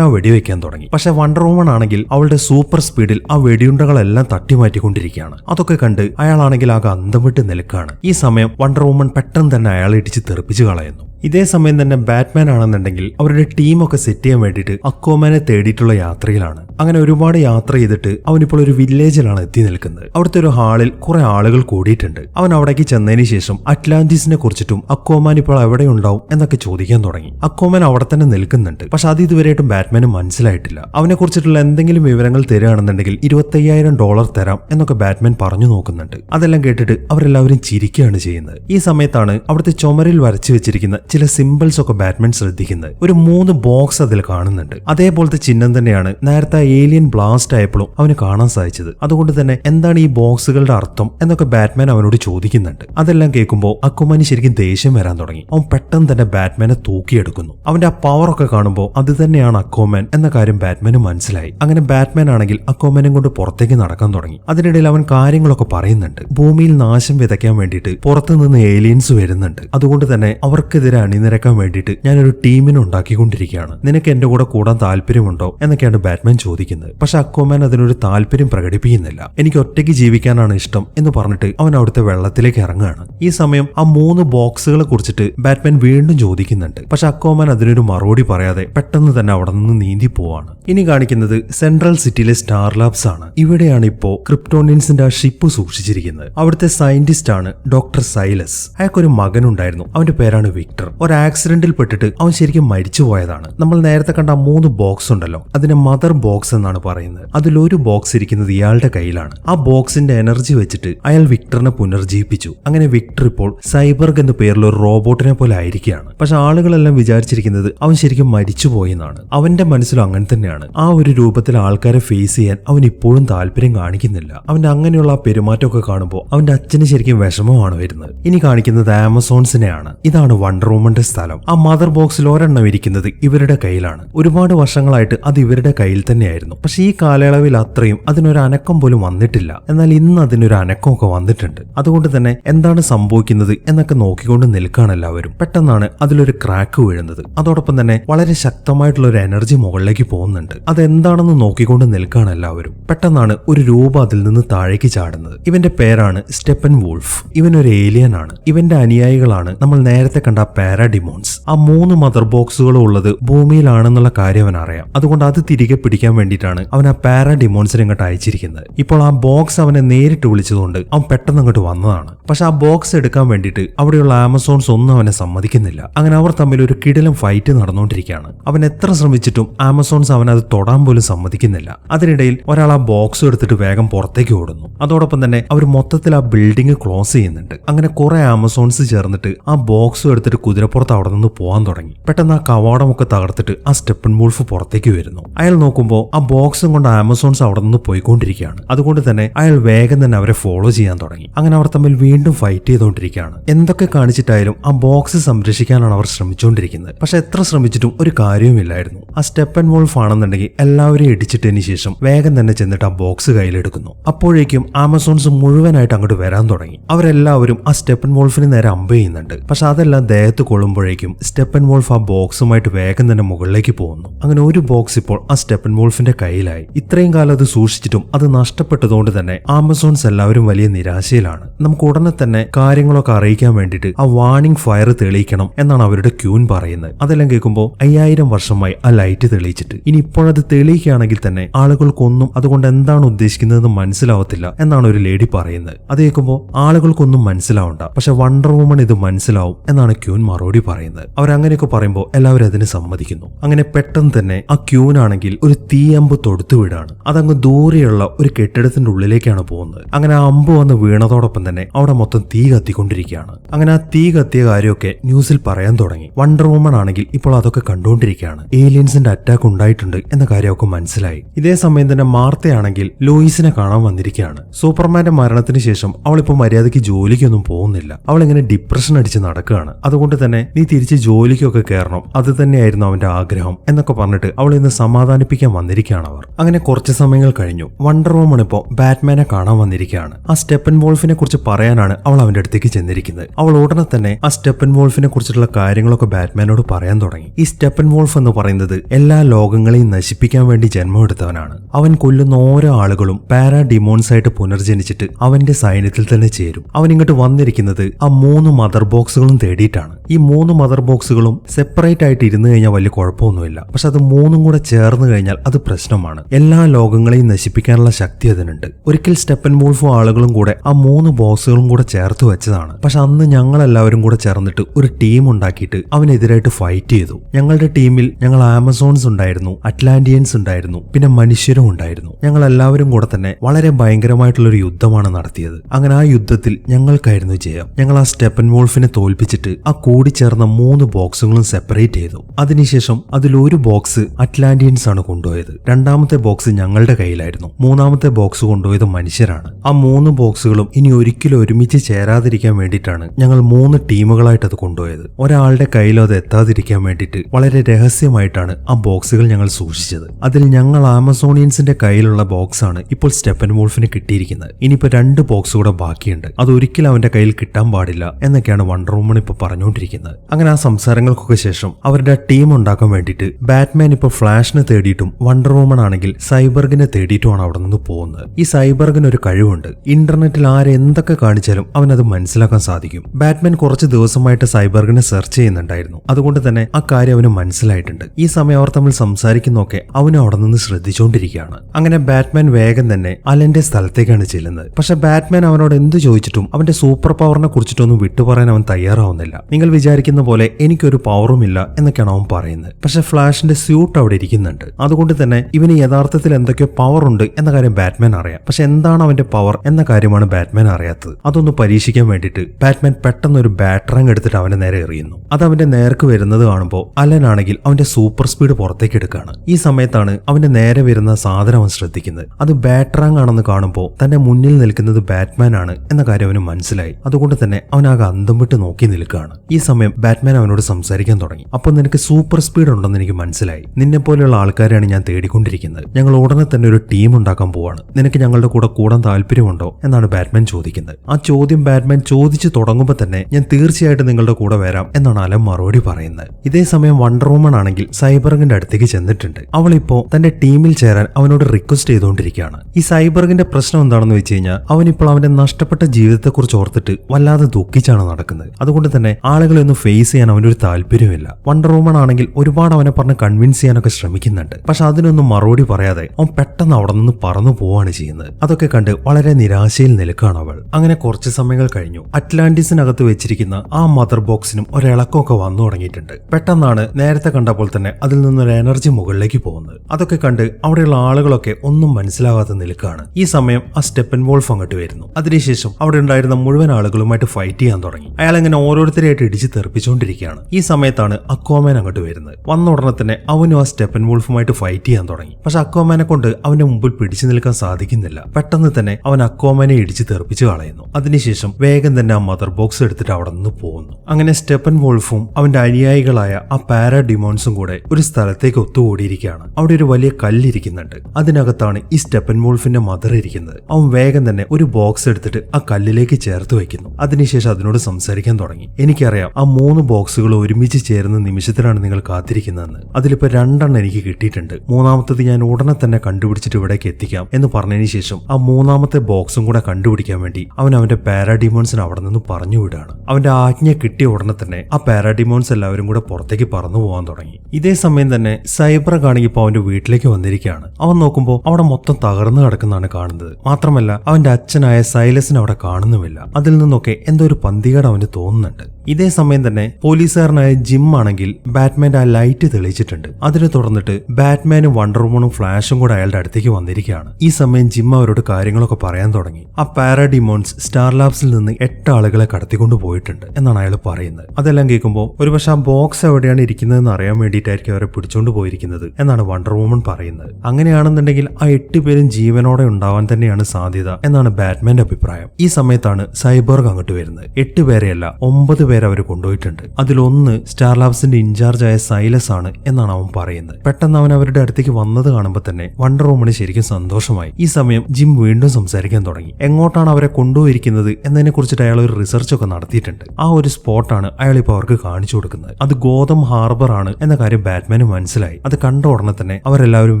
വെടി വെക്കാൻ തുടങ്ങി. പക്ഷെ വണ്ടർ വുമൺ ആണെങ്കിൽ അവളുടെ സൂപ്പർ സ്പീഡിൽ ആ വെടിയുണ്ടകളെല്ലാം തട്ടി മാറ്റിക്കൊണ്ടിരിക്കുകയാണ്. അതൊക്കെ കണ്ട് അയാളാണെങ്കിൽ ആകെ അന്തം വിട്ട് നിൽക്കുകയാണ്. ഈ സമയം വണ്ടർ വുമൺ പെട്ടെന്ന് തന്നെ അയാളെ ഇടിച്ച് തെറിപ്പിച്ച് കളയുന്നു. ഇതേ സമയം തന്നെ ബാറ്റ്മാൻ ആണെന്നുണ്ടെങ്കിൽ അവരുടെ ടീമൊക്കെ സെറ്റ് ചെയ്യാൻ വേണ്ടിയിട്ട് അക്കോമാനെ തേടിയിട്ടുള്ള യാത്രയിലാണ്. അങ്ങനെ ഒരുപാട് യാത്ര ചെയ്തിട്ട് അവനിപ്പോൾ ഒരു വില്ലേജിലാണ് എത്തി നിൽക്കുന്നത്. അവിടുത്തെ ഒരു ഹാളിൽ കുറെ ആളുകൾ കൂടിയിട്ടുണ്ട്. അവൻ അവിടേക്ക് ചെന്നതിന് ശേഷം അറ്റ്ലാന്റിസിനെ കുറിച്ചിട്ടും അക്കോമാൻ ഇപ്പോൾ എവിടെ ഉണ്ടാവും എന്നൊക്കെ ചോദിക്കാൻ തുടങ്ങി. അക്കോമാൻ അവിടെ തന്നെ നിൽക്കുന്നുണ്ട്. പക്ഷെ അത് ഇതുവരെയായിട്ടും ബാറ്റ്മാന് മനസ്സിലായിട്ടില്ല. അവനെ കുറിച്ചിട്ടുള്ള എന്തെങ്കിലും വിവരങ്ങൾ തരികയാണെന്നുണ്ടെങ്കിൽ ഇരുപത്തയ്യായിരം ഡോളർ തരാം എന്നൊക്കെ ബാറ്റ്മാൻ പറഞ്ഞു നോക്കുന്നുണ്ട്. അതെല്ലാം കേട്ടിട്ട് അവരെല്ലാവരും ചിരിക്കുകയാണ് ചെയ്യുന്നത്. ഈ സമയത്താണ് അവിടുത്തെ ചുമരിൽ വരച്ചു വെച്ചിരിക്കുന്ന ചില സിമ്പിൾസ് ഒക്കെ ബാറ്റ്മാൻ ശ്രദ്ധിക്കുന്നത്. ഒരു മൂന്ന് ബോക്സ് അതിൽ കാണുന്നുണ്ട്. അതേപോലത്തെ ചിഹ്നം തന്നെയാണ് നേരത്തെ ഏലിയൻ ബ്ലാസ്റ്റ് ആയപ്പോഴും അവന് കാണാൻ സാധിച്ചത്. അതുകൊണ്ട് തന്നെ എന്താണ് ഈ ബോക്സുകളുടെ അർത്ഥം എന്നൊക്കെ ബാറ്റ്മാൻ അവനോട് ചോദിക്കുന്നുണ്ട്. അതെല്ലാം കേൾക്കുമ്പോൾ അക്കുമാനി ശരിക്കും ദേഷ്യം വരാൻ തുടങ്ങി. അവൻ പെട്ടെന്ന് തന്നെ ബാറ്റ്മാനെ തൂക്കിയെടുക്കുന്നു. അവന്റെ ആ പവർ ഒക്കെ കാണുമ്പോൾ അത് തന്നെയാണ് അക്കോമാൻ എന്ന കാര്യം ബാറ്റ്മാന് മനസ്സിലായി. അങ്ങനെ ബാറ്റ്മാൻ ആണെങ്കിൽ അക്കോമാനും കൊണ്ട് പുറത്തേക്ക് നടക്കാൻ തുടങ്ങി. അതിനിടയിൽ അവൻ കാര്യങ്ങളൊക്കെ പറയുന്നുണ്ട്. ഭൂമിയിൽ നാശം വിതയ്ക്കാൻ വേണ്ടിയിട്ട് പുറത്തുനിന്ന് ഏലിയൻസ് വരുന്നുണ്ട്. അതുകൊണ്ട് തന്നെ അവർക്കെതിരെ അണിനിരക്കാൻ വേണ്ടിയിട്ട് ഞാനൊരു ടീമിനെ ഉണ്ടാക്കിക്കൊണ്ടിരിക്കുകയാണ്. നിനക്ക് എന്റെ കൂടെ കൂടാൻ താല്പര്യമുണ്ടോ? എന്നൊക്കെയാണ് ബാറ്റ്മാൻ ചോദിക്കുന്നത്. പക്ഷെ അക്കോമാൻ അതിനൊരു താല്പര്യം പ്രകടിപ്പിക്കുന്നില്ല. എനിക്ക് ഒറ്റയ്ക്ക് ജീവിക്കാനാണ് ഇഷ്ടം എന്ന് പറഞ്ഞിട്ട് അവൻ അവിടുത്തെ വെള്ളത്തിലേക്ക് ഇറങ്ങുകയാണ്. ഈ സമയം ആ മൂന്ന് ബോക്സുകളെ കുറിച്ചിട്ട് ബാറ്റ്മാൻ വീണ്ടും ചോദിക്കുന്നുണ്ട്. പക്ഷെ അക്കോമാൻ അതിനൊരു മറുപടി പറയാതെ പെട്ടെന്ന് തന്നെ അവിടെ നിന്ന് നീന്തി പോവാണ്. ഇനി കാണിക്കുന്നത് സെൻട്രൽ സിറ്റിയിലെ സ്റ്റാർ ലാബ്സ് ആണ്. ഇവിടെയാണ് ഇപ്പോ ക്രിപ്റ്റോണിയൻസിന്റെ ആ ഷിപ്പ് സൂക്ഷിച്ചിരിക്കുന്നത്. അവിടുത്തെ സയന്റിസ്റ്റ് ആണ് ഡോക്ടർ സൈലസ്. അയാൾക്കൊരു മകനുണ്ടായിരുന്നു. അവന്റെ പേരാണ് വിക്ടർ. ഒരു ആക്സിഡന്റിൽ പെട്ടിട്ട് അവൻ ശരിക്കും മരിച്ചു പോയതാണ്. നമ്മൾ നേരത്തെ കണ്ട മൂന്ന് ബോക്സ് ഉണ്ടല്ലോ. അതിനെ മദർ ബോക്സ് എന്നാണ് പറയുന്നത്. അതിലൊരു ബോക്സ് ഇരിക്കുന്നത് ഇയാളുടെ കയ്യിലാണ്. ആ ബോക്സിന്റെ എനർജി വെച്ചിട്ട് അയാൾ വിക്ടറിനെ പുനർജീവിപ്പിച്ചു. അങ്ങനെ വിക്ടർ ഇപ്പോൾ സൈബർഗ് എന്ന പേരിൽ ഒരു റോബോട്ടിനെ പോലെ ആയിരിക്കുകയാണ്. പക്ഷെ ആളുകളെല്ലാം വിചാരിച്ചിരിക്കുന്നത് അവൻ ശരിക്കും മരിച്ചുപോയെന്നാണ് അവന്റെ മനസ്സിലും അങ്ങനെ തന്നെയാണ്. ആ ഒരു രൂപത്തിൽ ആൾക്കാരെ ഫേസ് ചെയ്യാൻ അവൻ ഇപ്പോഴും താല്പര്യം കാണിക്കുന്നില്ല. അവന്റെ അങ്ങനെയുള്ള പെരുമാറ്റമൊക്കെ കാണുമ്പോൾ അവന്റെ അച്ഛന് ശരിക്കും വിഷമമാണ് വരുന്നത്. ഇനി കാണിക്കുന്നത് ആമസോൺസിനെയാണ് ഇതാണ് വണ്ടർ വുമന്റെ സ്ഥലം. ആ മദർ ബോക്സിൽ ഒരെണ്ണം ഇരിക്കുന്നത് ഇവരുടെ കയ്യിലാണ്. ഒരുപാട് വർഷങ്ങളായിട്ട് അത് ഇവരുടെ കയ്യിൽ തന്നെയായിരുന്നു. പക്ഷെ ഈ കാലയളവിൽ അത്രയും അതിനൊരു അനക്കം പോലും വന്നിട്ടില്ല. എന്നാൽ ഇന്ന് അതിനൊരു അനക്കമൊക്കെ വന്നിട്ടുണ്ട്. അതുകൊണ്ട് തന്നെ എന്താണ് സംഭവിക്കുന്നത് എന്നൊക്കെ നോക്കിക്കൊണ്ട് നിൽക്കുകയാണ് എല്ലാവരും. പെട്ടെന്നാണ് അതിലൊരു ക്രാക്ക് വീഴുന്നത്. അതോടൊപ്പം തന്നെ വളരെ ശക്തമായിട്ടുള്ള ഒരു എനർജി മുകളിലേക്ക് പോകുന്നുണ്ട്. അതെന്താണെന്ന് നോക്കിക്കൊണ്ട് നിൽക്കുകയാണ് എല്ലാവരും. പെട്ടെന്നാണ് ഒരു രൂപ അതിൽ നിന്ന് താഴേക്ക് ചാടുന്നത്. ഇവന്റെ പേരാണ് സ്റ്റെപ്പൻ വൂൾഫ്. ഇവൻ ഒരു ഏലിയൻ ആണ്. ഇവന്റെ അനുയായികളാണ്. നമ്മൾ നേരത്തെ കണ്ട പാരാഡിമോൺസ്. ആ മൂന്ന് മദർ ബോക്സുകളും ഉള്ളത് ഭൂമിയിലാണെന്നുള്ള കാര്യം അവൻ അറിയാം. അതുകൊണ്ട് അത് തിരികെ പിടിക്കാൻ വേണ്ടിയിട്ടാണ് അവൻ ആ പാരാഡിമോൺസിനെ ഇങ്ങോട്ട് അയച്ചിരിക്കുന്നത്. ഇപ്പോൾ ആ ബോക്സ് അവനെ നേരിട്ട് വിളിച്ചതുകൊണ്ട് അവൻ പെട്ടെന്ന് അങ്ങോട്ട് വന്നതാണ്. പക്ഷെ ആ ബോക്സ് എടുക്കാൻ വേണ്ടിയിട്ട് അവിടെയുള്ള ആമസോൺസ് ഒന്നും അവനെ സമ്മതിക്കുന്നില്ല. അങ്ങനെ അവർ തമ്മിൽ ഒരു കിടിലം ഫൈറ്റ് നടന്നുകൊണ്ടിരിക്കുകയാണ്. അവൻ എത്ര ശ്രമിച്ചിട്ടും ആമസോൺസ് അവൻ അത് തൊടാൻ പോലും സമ്മതിക്കുന്നില്ല. അതിനിടയിൽ ഒരാൾ ആ ബോക്സ് എടുത്തിട്ട് വേഗം പുറത്തേക്ക് ഓടുന്നു. അതോടൊപ്പം തന്നെ അവർ മൊത്തത്തിൽ ആ ബിൽഡിംഗ് ക്ലോസ് ചെയ്യുന്നുണ്ട്. അങ്ങനെ കുറെ ആമസോൺസ് ചേർന്നിട്ട് ആ ബോക്സ് എടുത്തിട്ട് കുതിരപ്പുറത്ത് അവിടെ നിന്ന് പോകാൻ തുടങ്ങി. പെട്ടെന്ന് ആ കവാടമൊക്കെ തകർത്തിട്ട് ആ സ്റ്റെപ്പൻ വൂൾഫ് പുറത്തേക്ക് വരുന്നു. അയാൾ നോക്കുമ്പോൾ ആ ബോക്സും കൊണ്ട് ആമസോൺസ് അവിടെ നിന്ന് പോയിക്കൊണ്ടിരിക്കുകയാണ്. അതുകൊണ്ട് തന്നെ അയാൾ വേഗം തന്നെ അവരെ ഫോളോ ചെയ്യാൻ തുടങ്ങി. അങ്ങനെ അവർ തമ്മിൽ വീണ്ടും ഫൈറ്റ് ചെയ്തുകൊണ്ടിരിക്കുകയാണ് എന്തൊക്കെ കാണിച്ചിട്ടായാലും ആ ബോക്സ് സംരക്ഷിക്കാനാണ് അവർ ശ്രമിച്ചുകൊണ്ടിരിക്കുന്നത് പക്ഷെ എത്ര ശ്രമിച്ചിട്ടും ഒരു കാര്യവുമില്ലായിരുന്നു ആ സ്റ്റെപ്പൻ വോൾഫ് ആണെന്നുണ്ടെങ്കിൽ എല്ലാവരെയും ഇടിച്ചിട്ടതിന് ശേഷം വേഗം തന്നെ ചെന്നിട്ട് ആ ബോക്സ് കയ്യിലെടുക്കുന്നു. അപ്പോഴേക്കും ആമസോൺസ് മുഴുവനായിട്ട് അങ്ങോട്ട് വരാൻ തുടങ്ങി. അവരെല്ലാവരും ആ സ്റ്റെപ്പൻ വോൾഫിന് നേരെ അമ്പ് ചെയ്യുന്നുണ്ട്. പക്ഷെ അതെല്ലാം ദേഹത്ത് കൊള്ളുമ്പോഴേക്കും സ്റ്റെപ്പൻ വോൾഫ് ആ ബോക്സുമായിട്ട് വേഗം തന്നെ മുകളിലേക്ക് പോകുന്നു. അങ്ങനെ ഒരു ബോക്സ് ഇപ്പോൾ ആ സ്റ്റെപ്പൻ വോൾഫിന്റെ കയ്യിലായി. ഇത്രയും കാലം അത് സൂക്ഷിച്ചിട്ടും അത് നഷ്ടപ്പെട്ടതുകൊണ്ട് തന്നെ ആമസോൺസ് എല്ലാവരും വലിയ നിരാശയിലാണ്. നമുക്ക് ഉടനെ തന്നെ കാര്യങ്ങളൊക്കെ അറിയിക്കാൻ വേണ്ടിയിട്ട് ആ വാണിംഗ് ഫയർ തെളിയിക്കണം എന്നാണ് അവരുടെ ക്യൂൻ പറയുന്നത്. അതെല്ലാം കേൾക്കുമ്പോൾ അയ്യായിരം വർഷമായി ആ ലൈറ്റ് തെളിയിച്ചിട്ട്. ഇനി ഇപ്പോഴത് തെളിയിക്കുകയാണെങ്കിൽ തന്നെ ആളുകൾക്കൊന്നും അതുകൊണ്ട് എന്താണ് ഉദ്ദേശിക്കുന്നതെന്ന് മനസ്സിലാവത്തില്ല എന്നാണ് ഒരു ലേഡി പറയുന്നത്. അത് കേൾക്കുമ്പോൾ ആളുകൾക്കൊന്നും മനസ്സിലാവണ്ട. പക്ഷെ വണ്ടർ വുമൺ ഇത് മനസ്സിലാവും എന്നാണ് ക്യൂൻ മറുപടി പറയുന്നത്. അവരങ്ങനെയൊക്കെ പറയുമ്പോൾ എല്ലാവരും അതിന് സമ്മതിക്കുന്നു. അങ്ങനെ പെട്ടെന്ന് തന്നെ ആ ക്യൂൻ ആണെങ്കിൽ ഒരു തീയമ്പ് തൊടുത്തു വിടാണ്. അതങ്ങ് ദൂരെയുള്ള ഒരു കെട്ടിടത്തിന്റെ ഉള്ളിലേക്കാണ് പോകുന്നത്. അങ്ങനെ ആ അമ്പ് വന്ന് വീണതോടൊപ്പം തന്നെ അവിടെ മൊത്തം തീ കത്തിക്കൊണ്ടിരിക്കുകയാണ്. അങ്ങനെ ആ തീ കത്തിയ കാര്യമൊക്കെ ന്യൂസിൽ പറയാൻ തുടങ്ങി. വണ്ടർ വുമൺ ആണെങ്കിൽ ഇപ്പോൾ അതൊക്കെ കണ്ടുകൊണ്ടിരിക്കുകയാണ്. ഏലിയൻസിന്റെ അറ്റാക്ക് ഉണ്ടായിട്ടുണ്ട് എന്ന കാര്യമൊക്കെ മനസ്സിലായി. ഇതേ സമയം തന്നെ മാർത്തയാണെങ്കിൽ ലൂയിസിനെ കാണാൻ വന്നിരിക്കുകയാണ്. സൂപ്പർമാന്റെ മരണത്തിന് ശേഷം അവളിപ്പോൾ മര്യാദയ്ക്ക് ജോലിക്കൊന്നും പോകുന്നില്ല. അവൾ ഇങ്ങനെ ഡിപ്രഷൻ അടിച്ച് നടക്കുകയാണ്. അതുകൊണ്ട് തന്നെ നീ തിരിച്ച് ജോലിക്കൊക്കെ കയറണം അത് തന്നെയായിരുന്നു അവന്റെ ആഗ്രഹം എന്നൊക്കെ പറഞ്ഞിട്ട് അവൾ ഇന്ന് സമാധാനിപ്പിക്കാൻ വന്നിരിക്കുകയാണ് അവർ. അങ്ങനെ കുറച്ച് സമയങ്ങൾ കഴിഞ്ഞു. വണ്ടർ വുമൺ ഇപ്പോ ബാറ്റ്മാനെ കാണാൻ വന്നിരിക്കുകയാണ്. ആ സ്റ്റെപ്പൻ വോൾഫിനെ കുറിച്ച് പറയാനാണ് അവൾ അവന്റെ അടുത്തേക്ക് ചെന്നിരിക്കുന്നത്. അവൾ ഉടനെ തന്നെ ആ സ്റ്റെപ്പൻ വോൾഫിനെ കുറിച്ചിട്ടുള്ള കാര്യങ്ങളൊക്കെ ബാറ്റ്മാനോട് പറയാൻ തുടങ്ങി. ഈ സ്റ്റെപ്പൻ വോൾഫ് എന്ന് പറയുന്നത് എല്ലാ ലോകങ്ങളെയും നശിപ്പിക്കാൻ വേണ്ടി ജന്മമെടുത്തവനാണ് അവൻ കൊല്ലുന്ന ഓരോ ആളുകളും പാരാ ഡിമോൺസ് ആയിട്ട് പുനർജനിച്ചിട്ട് അവന്റെ സൈന്യത്തിൽ തന്നെ ചേരും. അവൻ ഇങ്ങോട്ട് വന്നിരിക്കുന്നത് ആ മൂന്ന് മദർ ബോക്സുകളും തേടിയിട്ടാണ്. ഈ മൂന്ന് മദർ ബോക്സുകളും സെപ്പറേറ്റ് ആയിട്ട് ഇരുന്ന് കഴിഞ്ഞാൽ വലിയ കുഴപ്പമൊന്നുമില്ല. പക്ഷെ അത് മൂന്നും കൂടെ ചേർന്ന് കഴിഞ്ഞാൽ അത് പ്രശ്നമാണ്. എല്ലാ ലോകങ്ങളെയും നശിപ്പിക്കാനുള്ള ശക്തി അതിനുണ്ട്. ഒരിക്കൽ സ്റ്റെപ്പൻ വോൾഫും ആളുകളും കൂടെ ആ മൂന്ന് ബോക്സുകളും കൂടെ ചേർത്ത് വെച്ചതാണ്. പക്ഷെ അന്ന് ഞങ്ങൾ എല്ലാവരും കൂടെ ചേർന്നിട്ട് ഒരു ടീം ഉണ്ടാക്കിയിട്ട് അവനെതിരായിട്ട് ഫൈറ്റ് ചെയ്തു. ഞങ്ങളുടെ ടീമിൽ ഞങ്ങൾ ആമസോൺസ് ഉണ്ടായിരുന്നു അറ്റ്ലാന്റിയൻസ് ഉണ്ടായിരുന്നു പിന്നെ മനുഷ്യരും ഉണ്ടായിരുന്നു. ഞങ്ങൾ എല്ലാവരും കൂടെ തന്നെ വളരെ ഭയങ്കരമായിട്ടുള്ള ഒരു യുദ്ധമാണ് നടത്തിയത്. അങ്ങനെ ആ യുദ്ധത്തിൽ ഞങ്ങൾക്കായിരുന്നു ജയം. ഞങ്ങൾ ആ സ്റ്റെപ്പൻ വോൾഫിനെ തോൽപ്പിച്ചിട്ട് ആ കൂടിച്ചേർന്ന മൂന്ന് ബോക്സുകളും സെപ്പറേറ്റ് ചെയ്തു. അതിനുശേഷം അതിലൊരു ബോക്സ് അറ്റ്ലാന്റിയൻസ് ആണ് കൊണ്ടുപോയത്. രണ്ടാമത്തെ ബോക്സ് ഞങ്ങളുടെ കയ്യിലായിരുന്നു. മൂന്നാമത്തെ ബോക്സ് കൊണ്ടുപോയത് മനുഷ്യരാണ്. ആ മൂന്ന് ബോക്സുകളും ഇനി ഒരിക്കലും ഒരുമിച്ച് ചേരാതിരിക്കാൻ വേണ്ടിയിട്ടാണ് ഞങ്ങൾ മൂന്ന് ടീമുകളായിട്ട് അത് കൊണ്ടുപോയത്. ഒരാളുടെ കയ്യിലും അത് എത്താതിരിക്കാൻ വേണ്ടിയിട്ട് വളരെ രഹസ്യമായിട്ടാണ് ആ ബോക്സുകൾ ഞങ്ങൾ സൂക്ഷിച്ചത്. അതിൽ ഞങ്ങൾ ആമസോണിയൻസിന്റെ കയ്യിലുള്ള ആണ് ഇപ്പോൾ സ്റ്റെപ്പൻ വോൾഫിന് കിട്ടിയിരിക്കുന്നത്. ഇനിയിപ്പോ രണ്ട് ബോക്സ് കൂടെ ബാക്കിയുണ്ട്. അത് ഒരിക്കലും അവന്റെ കയ്യിൽ കിട്ടാൻ പാടില്ല എന്നൊക്കെയാണ് വണ്ടർ വുമൺ ഇപ്പൊ പറഞ്ഞുകൊണ്ടിരിക്കുന്നത്. അങ്ങനെ ആ സംസാരങ്ങൾക്കൊക്കെ ശേഷം അവരുടെ ടീം ഉണ്ടാക്കാൻ വേണ്ടിയിട്ട് ബാറ്റ്മാൻ ഇപ്പൊ ഫ്ലാഷിനെ തേടിയിട്ടും വണ്ടർ വുമൺ ആണെങ്കിൽ സൈബർഗിനെ തേടിയിട്ടുമാണ് അവിടെ നിന്ന് പോകുന്നത്. ഈ സൈബർഗിന് ഒരു കഴിവുണ്ട്. ഇന്റർനെറ്റിൽ ആരെന്തൊക്കെ കാണിച്ചാലും അവനത് മനസ്സിലാക്കാൻ സാധിക്കും. ബാറ്റ്മാൻ കുറച്ച് ദിവസമായിട്ട് സൈബർഗിനെ സെർച്ച് ചെയ്യുന്നുണ്ടായിരുന്നു. അതുകൊണ്ട് തന്നെ ആ കാര്യം അവന് മനസ്സിലായിട്ടുണ്ട്. ഈ സമയം അവർ തമ്മിൽ സംസാരിക്കുന്നൊക്കെ അവനെ അവിടെ നിന്ന് ശ്രദ്ധിച്ചുകൊണ്ടിരിക്കുകയാണ് അങ്ങനെ ബാറ്റ്മാൻ വേഗം തന്നെ അലന്റെ സ്ഥലത്തേക്കാണ് ചെല്ലുന്നത്. പക്ഷെ ബാറ്റ്മാൻ അവനോട് എന്ത് ചോദിച്ചിട്ടും അവന്റെ സൂപ്പർ പവറിനെ കുറിച്ചിട്ടൊന്നും വിട്ടുപറയാൻ അവൻ തയ്യാറാവുന്നില്ല. നിങ്ങൾ വിചാരിക്കുന്ന പോലെ എനിക്കൊരു പവറും ഇല്ല എന്നൊക്കെയാണ് അവൻ പറയുന്നത്. പക്ഷെ ഫ്ലാഷിന്റെ സ്യൂട്ട് അവിടെ ഇരിക്കുന്നുണ്ട്. അതുകൊണ്ട് തന്നെ ഇവന് യഥാർത്ഥത്തിൽ എന്തൊക്കെ പവർ ഉണ്ട് എന്ന കാര്യം ബാറ്റ്മാൻ അറിയാം. പക്ഷെ എന്താണ് അവന്റെ പവർ എന്ന കാര്യമാണ് ബാറ്റ്മാൻ അറിയാത്തത്. അതൊന്ന് പരീക്ഷിക്കാൻ വേണ്ടിയിട്ട് ബാറ്റ്മാൻ പെട്ടെന്ന് ഒരു ബാറ്ററങ് എടുത്തിട്ട് അവനെ നേരെ എറിയുന്നു. അത് അവന്റെ നേർക്ക് വരുന്നത് കാണുമ്പോൾ അലനാണെങ്കിൽ അവന്റെ സൂപ്പർ സ്പീഡ് പുറത്തേക്ക് എടുക്കുകയാണ്. ഈ സമയത്താണ് അവന്റെ നേരെ വരുന്ന സാധനം അവൻ ശ്രദ്ധിക്കുന്നത്. അത് ബാറ്ററങ് ആണെന്ന് കാണുമ്പോൾ തന്റെ മുന്നിൽ നിൽക്കുന്നത് ബാറ്റ്മാൻ ആണ് എന്ന കാര്യം അവന് മനസ്സിലായി. അതുകൊണ്ട് തന്നെ അവൻ ആകെ അന്തം വിട്ട് നോക്കി നിൽക്കുകയാണ്. ഈ സമയം ബാറ്റ്മാൻ അവനോട് സംസാരിക്കാൻ തുടങ്ങി. അപ്പോൾ നിനക്ക് സൂപ്പർ സ്പീഡ് ഉണ്ടെന്ന് എനിക്ക് മനസ്സിലായി. നിന്നെ പോലെയുള്ള ആൾക്കാരെയാണ് ഞാൻ തേടിക്കൊണ്ടിരിക്കുന്നത്. ഞങ്ങൾ ഉടനെ തന്നെ ഒരു ടീം ഉണ്ടാക്കാൻ പോവാണ്. നിനക്ക് ഞങ്ങളുടെ കൂടെ കൂടാൻ താല്പര്യമുണ്ടോ എന്നാണ് ബാറ്റ്മാൻ ചോദിക്കുന്നത്. ആ ചോദ്യം ബാറ്റ്മാൻ ചോദിച്ചു തുടങ്ങുമ്പോൾ തന്നെ ഞാൻ തീർച്ചയായിട്ടും നിങ്ങളുടെ കൂടെ വരാം എന്നാണ് അലൻ മറുപടി പറയുന്നത്. ഇതേ സമയം വണ്ടർ വുമൺ ആണെങ്കിൽ സൈബർഗിന്റെ അടുത്തേക്ക് ചെന്നിട്ടുണ്ട്. അവൾ ഇപ്പോ തന്റെ ടീമിൽ ചേരാൻ അവനോട് റിക്വസ്റ്റ് ചെയ്തുകൊണ്ടിരിക്കുകയാണ് ഈ സൈബർഗിന്റെ പ്രശ്നം എന്താണെന്ന് വെച്ച് കഴിഞ്ഞാൽ അവനിപ്പോൾ അവന്റെ നഷ്ടപ്പെട്ട ജീവിതത്തെക്കുറിച്ച് ഓർത്തിട്ട് വല്ലാതെ ദുഃഖിച്ചാണ് നടക്കുന്നത്. അതുകൊണ്ട് തന്നെ ആളുകളെ ഒന്ന് ഫേസ് ചെയ്യാൻ അവനൊരു താല്പര്യമില്ല വണ്ടർ വുമൺ ആണെങ്കിൽ ഒരുപാട് അവനെ പറഞ്ഞ് കൺവിൻസ് ചെയ്യാനൊക്കെ ശ്രമിക്കുന്നുണ്ട്. പക്ഷെ അതിനൊന്നും മറുപടി പറയാതെ അവൻ പെട്ടെന്ന് അവിടെ നിന്ന് പറന്നു പോവാണ് ചെയ്യുന്നത്. അതൊക്കെ കണ്ട് വളരെ നിരാശയിൽ നിൽക്കുകയാണ് അവൾ. അങ്ങനെ കുറച്ച് സമയങ്ങൾ കഴിഞ്ഞു. അറ്റ്ലാന്റിസിനകത്ത് വെച്ചിരിക്കുന്ന ആ മദർ ബോക്സിനും ഒരിളക്കമൊക്കെ വന്നു തുടങ്ങിയിട്ടുണ്ട്. പെട്ടെന്നാണ് നേരത്തെ കണ്ടപ്പോൾ തന്നെ അതിൽ നിന്നൊരു എനർജി മുകളിലേക്ക് പോകുന്നത്. അതൊക്കെ കണ്ട് അവിടെയുള്ള ആളുകളൊക്കെ ഒന്നും മനസ്സിലാവാതെ നിൽക്കുകയാണ്. ഈ സമയം ആ സ്റ്റെപ്പൻ വോൾഫ് അങ്ങോട്ട് വരുന്നു. അതിനുശേഷം അവിടെ ഉണ്ടായിരുന്ന മുഴുവൻ ആളുകളുമായിട്ട് ഫൈറ്റ് ചെയ്യാൻ തുടങ്ങി. അയാൾ ഇങ്ങനെ ഓരോരുത്തരെയായിട്ട് ഇടിച്ച് തെറിപ്പിച്ചുകൊണ്ടിരിക്കുകയാണ് ഈ സമയത്താണ് അക്വാമാൻ അങ്ങോട്ട് വരുന്നത്. വന്ന ഉടനെ തന്നെ അവനും ആ സ്റ്റെപ്പൻ വോൾഫുമായിട്ട് ഫൈറ്റ് ചെയ്യാൻ തുടങ്ങി. പക്ഷെ അക്വാമാനെ കൊണ്ട് അവന്റെ മുമ്പിൽ പിടിച്ചു നിൽക്കാൻ സാധിക്കുന്നില്ല. പെട്ടെന്ന് തന്നെ അവൻ അക്വാമാനെ ഇടിച്ച് തെറിപ്പിച്ച് കളയുന്നു. അതിനുശേഷം വേഗം തന്നെ ആ മദർ ബോക്സ് എടുത്തിട്ട് അവിടെ നിന്ന് പോകുന്നു. അങ്ങനെ സ്റ്റെപ്പൻ വോൾഫും അവന്റെ അനുയായികളായ ആ പാര ഡിമോൺസും കൂടെ ഒരു സ്ഥലത്തേക്ക് ഒത്തുകൂടിയിരിക്കുകയാണ്. അവിടെ ഒരു വലിയ കല്ലിരിക്കുന്നുണ്ട്. അതിനകത്താണ് ഈ സ്റ്റെപ്പൻ വോൾഫിന്റെ മദർ ഇരിക്കുന്നത്. അവൻ വേഗം തന്നെ ഒരു ബോക്സ് എടുത്തിട്ട് ആ കല്ലിലേക്ക് ചേർത്ത് വെക്കുന്നു അതിനുശേഷം അതിനോട് സംസാരിക്കാൻ തുടങ്ങി. എനിക്കറിയാം ആ മൂന്ന് ബോക്സുകൾ ഒരുമിച്ച് ചേരുന്ന നിമിഷത്തിലാണ് നിങ്ങൾ കാത്തിരിക്കുന്നതെന്ന്. അതിലിപ്പോ രണ്ടെണ്ണം എനിക്ക് കിട്ടിയിട്ടുണ്ട്. മൂന്നാമത്തത് ഞാൻ ഉടനെ തന്നെ കണ്ടുപിടിച്ചിട്ട് ഇവിടേക്ക് എത്തിക്കാം എന്ന് പറഞ്ഞതിന് ശേഷം ആ മൂന്നാമത്തെ ബോക്സും കൂടെ കണ്ടുപിടിക്കാൻ വേണ്ടി അവൻ അവന്റെ പാരാഡിമോൺസിന് അവിടെ നിന്ന് പറഞ്ഞു വിടാണ് അവന്റെ ആജ്ഞ കിട്ടിയ ഉടനെ തന്നെ ആ പാരാഡിമോൺസ് എല്ലാവരും കൂടെ പുറത്തേക്ക് പറന്നു പോകാൻ തുടങ്ങി. ഇതേ സമയം തന്നെ സൈബർ കാണെങ്കിൽ ഇപ്പോൾ അവന്റെ വീട്ടിലേക്ക് വന്നിരിക്കുകയാണ്. അവൻ നോക്കുമ്പോൾ അവിടെ മൊത്തം തകർന്നു കിടക്കുന്നതാണ് കാണുന്നത്. മാത്രമല്ല അവന്റെ അച്ഛനായ സൈലസിന് അവിടെ കാണുന്നുമില്ല. അതിൽ നിന്നൊക്കെ എന്തോ ഒരു പന്തികേട് അവന് തോന്നുന്നുണ്ട്. ഇതേ സമയം തന്നെ പോലീസുകാരനായ ജിം ആണെങ്കിൽ ബാറ്റ്മാൻ ആ ലൈറ്റ് തെളിയിച്ചിട്ടുണ്ട്. അതിനെ തുടർന്നിട്ട് ബാറ്റ്മാനും വണ്ടർ വുമണും ഫ്ലാഷും കൂടെ അയാളുടെ അടുത്തേക്ക് വന്നിരിക്കുകയാണ്. ഈ സമയം ജിം അവരോട് കാര്യങ്ങളൊക്കെ പറയാൻ തുടങ്ങി. ആ പാരാഡിമോൺസ് സ്റ്റാർ ലാബ്സിൽ നിന്ന് എട്ട് ആളുകളെ കടത്തിക്കൊണ്ട് പോയിട്ടുണ്ട് എന്നാണ് അയാൾ പറയുന്നത്. അതെല്ലാം കേൾക്കുമ്പോൾ ഒരുപക്ഷെ ആ ബോക്സ് എവിടെയാണ് ഇരിക്കുന്നതെന്ന് അറിയാൻ വേണ്ടിയിട്ടായിരിക്കും അവരെ പിടിച്ചുകൊണ്ട് പോയിരിക്കുന്നത് എന്നാണ് വണ്ടർ വുമൺ പറയുന്നത്. അങ്ങനെയാണെന്നുണ്ടെങ്കിൽ ആ എട്ട് പേരും ജീവനോടെ ഉണ്ടാവാൻ തന്നെയാണ് സാധ്യത എന്നാണ് ബാറ്റ്മാന്റെ അഭിപ്രായം. ഈ സമയത്താണ് സൈബർഗ് അങ്ങോട്ട് വരുന്നത്. എട്ട് പേരെയല്ല ഒമ്പത് പേരെ അവർ കൊണ്ടുപോയിട്ടുണ്ട്. അതിലൊന്ന് സ്റ്റാർ ലാബ്സിന്റെ ഇൻചാർജ് ആയ സൈലസ് ആണ് എന്നാണ് അവൻ പറയുന്നത്. പെട്ടെന്ന് അവൻ അവരുടെ അടുത്തേക്ക് വന്നത് കാണുമ്പോൾ തന്നെ വണ്ടർ വുമണ് ശരിക്കും സന്തോഷമായി. ഈ സമയം ജിം വീണ്ടും സംസാരിക്കാൻ തുടങ്ങി. എങ്ങോട്ടാണ് അവരെ കൊണ്ടുപോയിരിക്കുന്നത് എന്നതിനെ കുറിച്ചിട്ട് അയാൾ ഒരു റിസർച്ച് ഒക്കെ നടത്തിയിട്ടുണ്ട്. ആ ഒരു സ്പോട്ടാണ് അയാൾ ഇപ്പോൾ അവർക്ക് കാണിച്ചു കൊടുക്കുന്നത്. അത് ഗോതം ഹാർബർ ആണ് എന്ന കാര്യം ബാറ്റ്മാന് മനസ്സിലായി. അത് കണ്ട ഉടനെ തന്നെ അവരെല്ലാവരും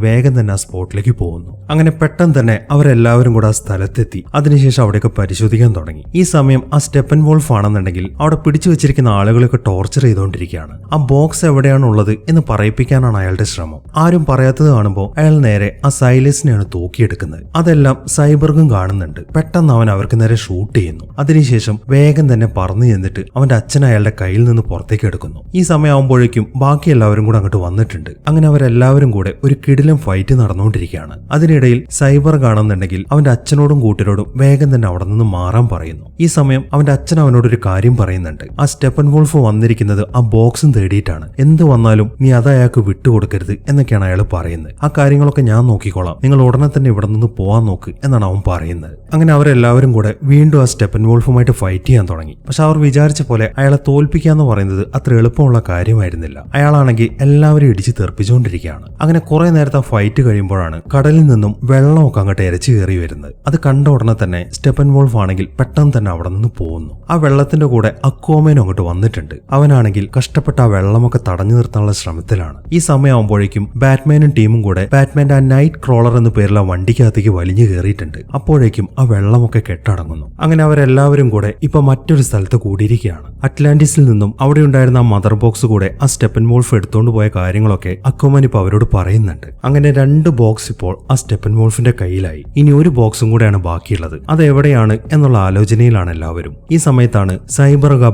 വേഗം തന്നെ ആ സ്പോട്ടിലേക്ക് പോകുന്നു. അങ്ങനെ പെട്ടെന്ന് തന്നെ അവരെല്ലാവരും കൂടെ ആ സ്ഥലത്തെത്തി. അതിനുശേഷം അവിടെയൊക്കെ പരിശോധിക്കാൻ തുടങ്ങി. ഈ സമയം ആ സ്റ്റെപ്പൻ വോൾഫ് ആണെന്നുണ്ടെങ്കിൽ അവിടെ പിടിച്ചു വെച്ചിരിക്കുന്ന ആളുകളെയൊക്കെ ടോർച്ചർ ചെയ്തുകൊണ്ടിരിക്കുകയാണ്. ആ ബോക്സ് എവിടെയാണ് ഉള്ളത് എന്ന് പറയിപ്പിക്കാനാണ് അയാളുടെ ശ്രമം. ആരും പറയാത്തത് കാണുമ്പോൾ അയാൾ നേരെ ആ സൈലസിനെയാണ് തൂക്കിയെടുക്കുന്നത്. അതെല്ലാം സൈബർഗും കാണുന്നുണ്ട്. പെട്ടെന്ന് അവൻ അവർക്ക് നേരെ ഷൂട്ട് ചെയ്യുന്നു. അതിനുശേഷം വേഗം തന്നെ പറന്നു ചെന്നിട്ട് അവന്റെ അച്ഛൻ അയാളുടെ കയ്യിൽ നിന്ന് പുറത്തേക്ക് എടുക്കുന്നു. ഈ സമയമാകുമ്പോഴേക്കും ബാക്കി എല്ലാവരും കൂടെ അങ്ങോട്ട് വന്നിട്ടുണ്ട്. അങ്ങനെ അവരെല്ലാവരും കൂടെ ഒരു കിടിലം ഫൈറ്റ് നടന്നുകൊണ്ടിരിക്കുകയാണ്. അതിനിടയിൽ സൈബർ കാണുന്നുണ്ടെങ്കിൽ അവന്റെ അച്ഛനോടും കൂട്ടരോടും വേഗം തന്നെ അവിടെ നിന്ന് മാറാൻ പറയുന്നു. ഈ സമയം അവന്റെ അച്ഛൻ അവനോട് ഒരു കാര്യം പറയുന്നുണ്ട്. ആ സ്റ്റെപ്പൻ വോൾഫ് വന്നിരിക്കുന്നത് ആ ബോക്സും തേടിയിട്ടാണ്. എന്ത് വന്നാലും നീ അത് അയാൾക്ക് വിട്ടുകൊടുക്കരുത് എന്നൊക്കെയാണ് അയാൾ പറയുന്നത്. ആ കാര്യങ്ങളൊക്കെ ഞാൻ നോക്കിക്കോളാം. നിങ്ങൾ ഉടനെ തന്നെ ഇവിടെ നിന്ന് പോവാൻ നോക്ക് എന്നാണ് അവൻ പറയുന്നത്. അങ്ങനെ അവരെല്ലാവരും കൂടെ വീണ്ടും ആ സ്റ്റെപ്പൻ വോൾഫുമായിട്ട് ഫൈറ്റ് ചെയ്യാൻ തുടങ്ങി. പക്ഷെ അവർ വിചാരിച്ച പോലെ അയാളെ തോൽപ്പിക്കുക എന്ന് പറയുന്നത് അത്ര എളുപ്പമുള്ള കാര്യമായിരുന്നില്ല. അയാളാണെങ്കിൽ എല്ലാവരും ഇടിച്ച് തെറിപ്പിച്ചുകൊണ്ടിരിക്കുകയാണ്. അങ്ങനെ കുറെ നേരത്തെ ആ ഫൈറ്റ് കഴിയുമ്പോഴാണ് കടലിൽ നിന്നും വെള്ളമൊക്കെ അങ്ങോട്ട് ഇരച്ചു കയറി വരുന്നത്. അത് കണ്ട ഉടനെ തന്നെ സ്റ്റെപ്പൻ വോൾഫ് ആണെങ്കിൽ പെട്ടെന്ന് തന്നെ അവിടെ നിന്ന് പോകുന്നു. ആ വെള്ളത്തിന്റെ കൂടെ അക്കോമേനും അങ്ങോട്ട് വന്നിട്ടുണ്ട്. അവനാണെങ്കിൽ കഷ്ടപ്പെട്ട ആ വെള്ളമൊക്കെ തടഞ്ഞു നിർത്താനുള്ള ശ്രമത്തിലാണ്. ഈ സമയമാകുമ്പോഴേക്കും ബാറ്റ്മാനും ടീമും കൂടെ ബാറ്റ്മാന്റെ ആ നൈറ്റ് ക്രോളർ എന്ന പേരുള്ള വണ്ടിക്കകത്തേക്ക് വലിഞ്ഞു കയറിയിട്ടുണ്ട്. അപ്പോഴേക്കും ആ വെള്ളമൊക്കെ കെട്ടടങ്ങുന്നു. അങ്ങനെ അവരെല്ലാവരും കൂടെ ഇപ്പൊ മറ്റൊരു സ്ഥലത്ത് കൂടിയിരിക്കുകയാണ്. അറ്റ്ലാന്റിസിൽ നിന്നും അവിടെ ഉണ്ടായിരുന്ന ആ മദർ ബോക്സ് കൂടെ ആ സ്റ്റെപ്പൻ വോൾഫ് എടുത്തുകൊണ്ട് പോയ കാര്യങ്ങളൊക്കെ അക്കോമൻ ഇപ്പൊ അവരോട് പറയുന്നുണ്ട്. അങ്ങനെ രണ്ട് ബോക്സ് ഇപ്പോൾ ആ സ്റ്റെപ്പൻ വോൾഫിന്റെ കയ്യിലായി. ഇനി ഒരു ബോക്സും കൂടെയാണ് ബാക്കിയുള്ളത്. അത് എവിടെയാണ് എന്നുള്ള ആലോചനയിലാണ് എല്ലാവരും. ഈ സമയത്താണ് സൈബർഗ് ആ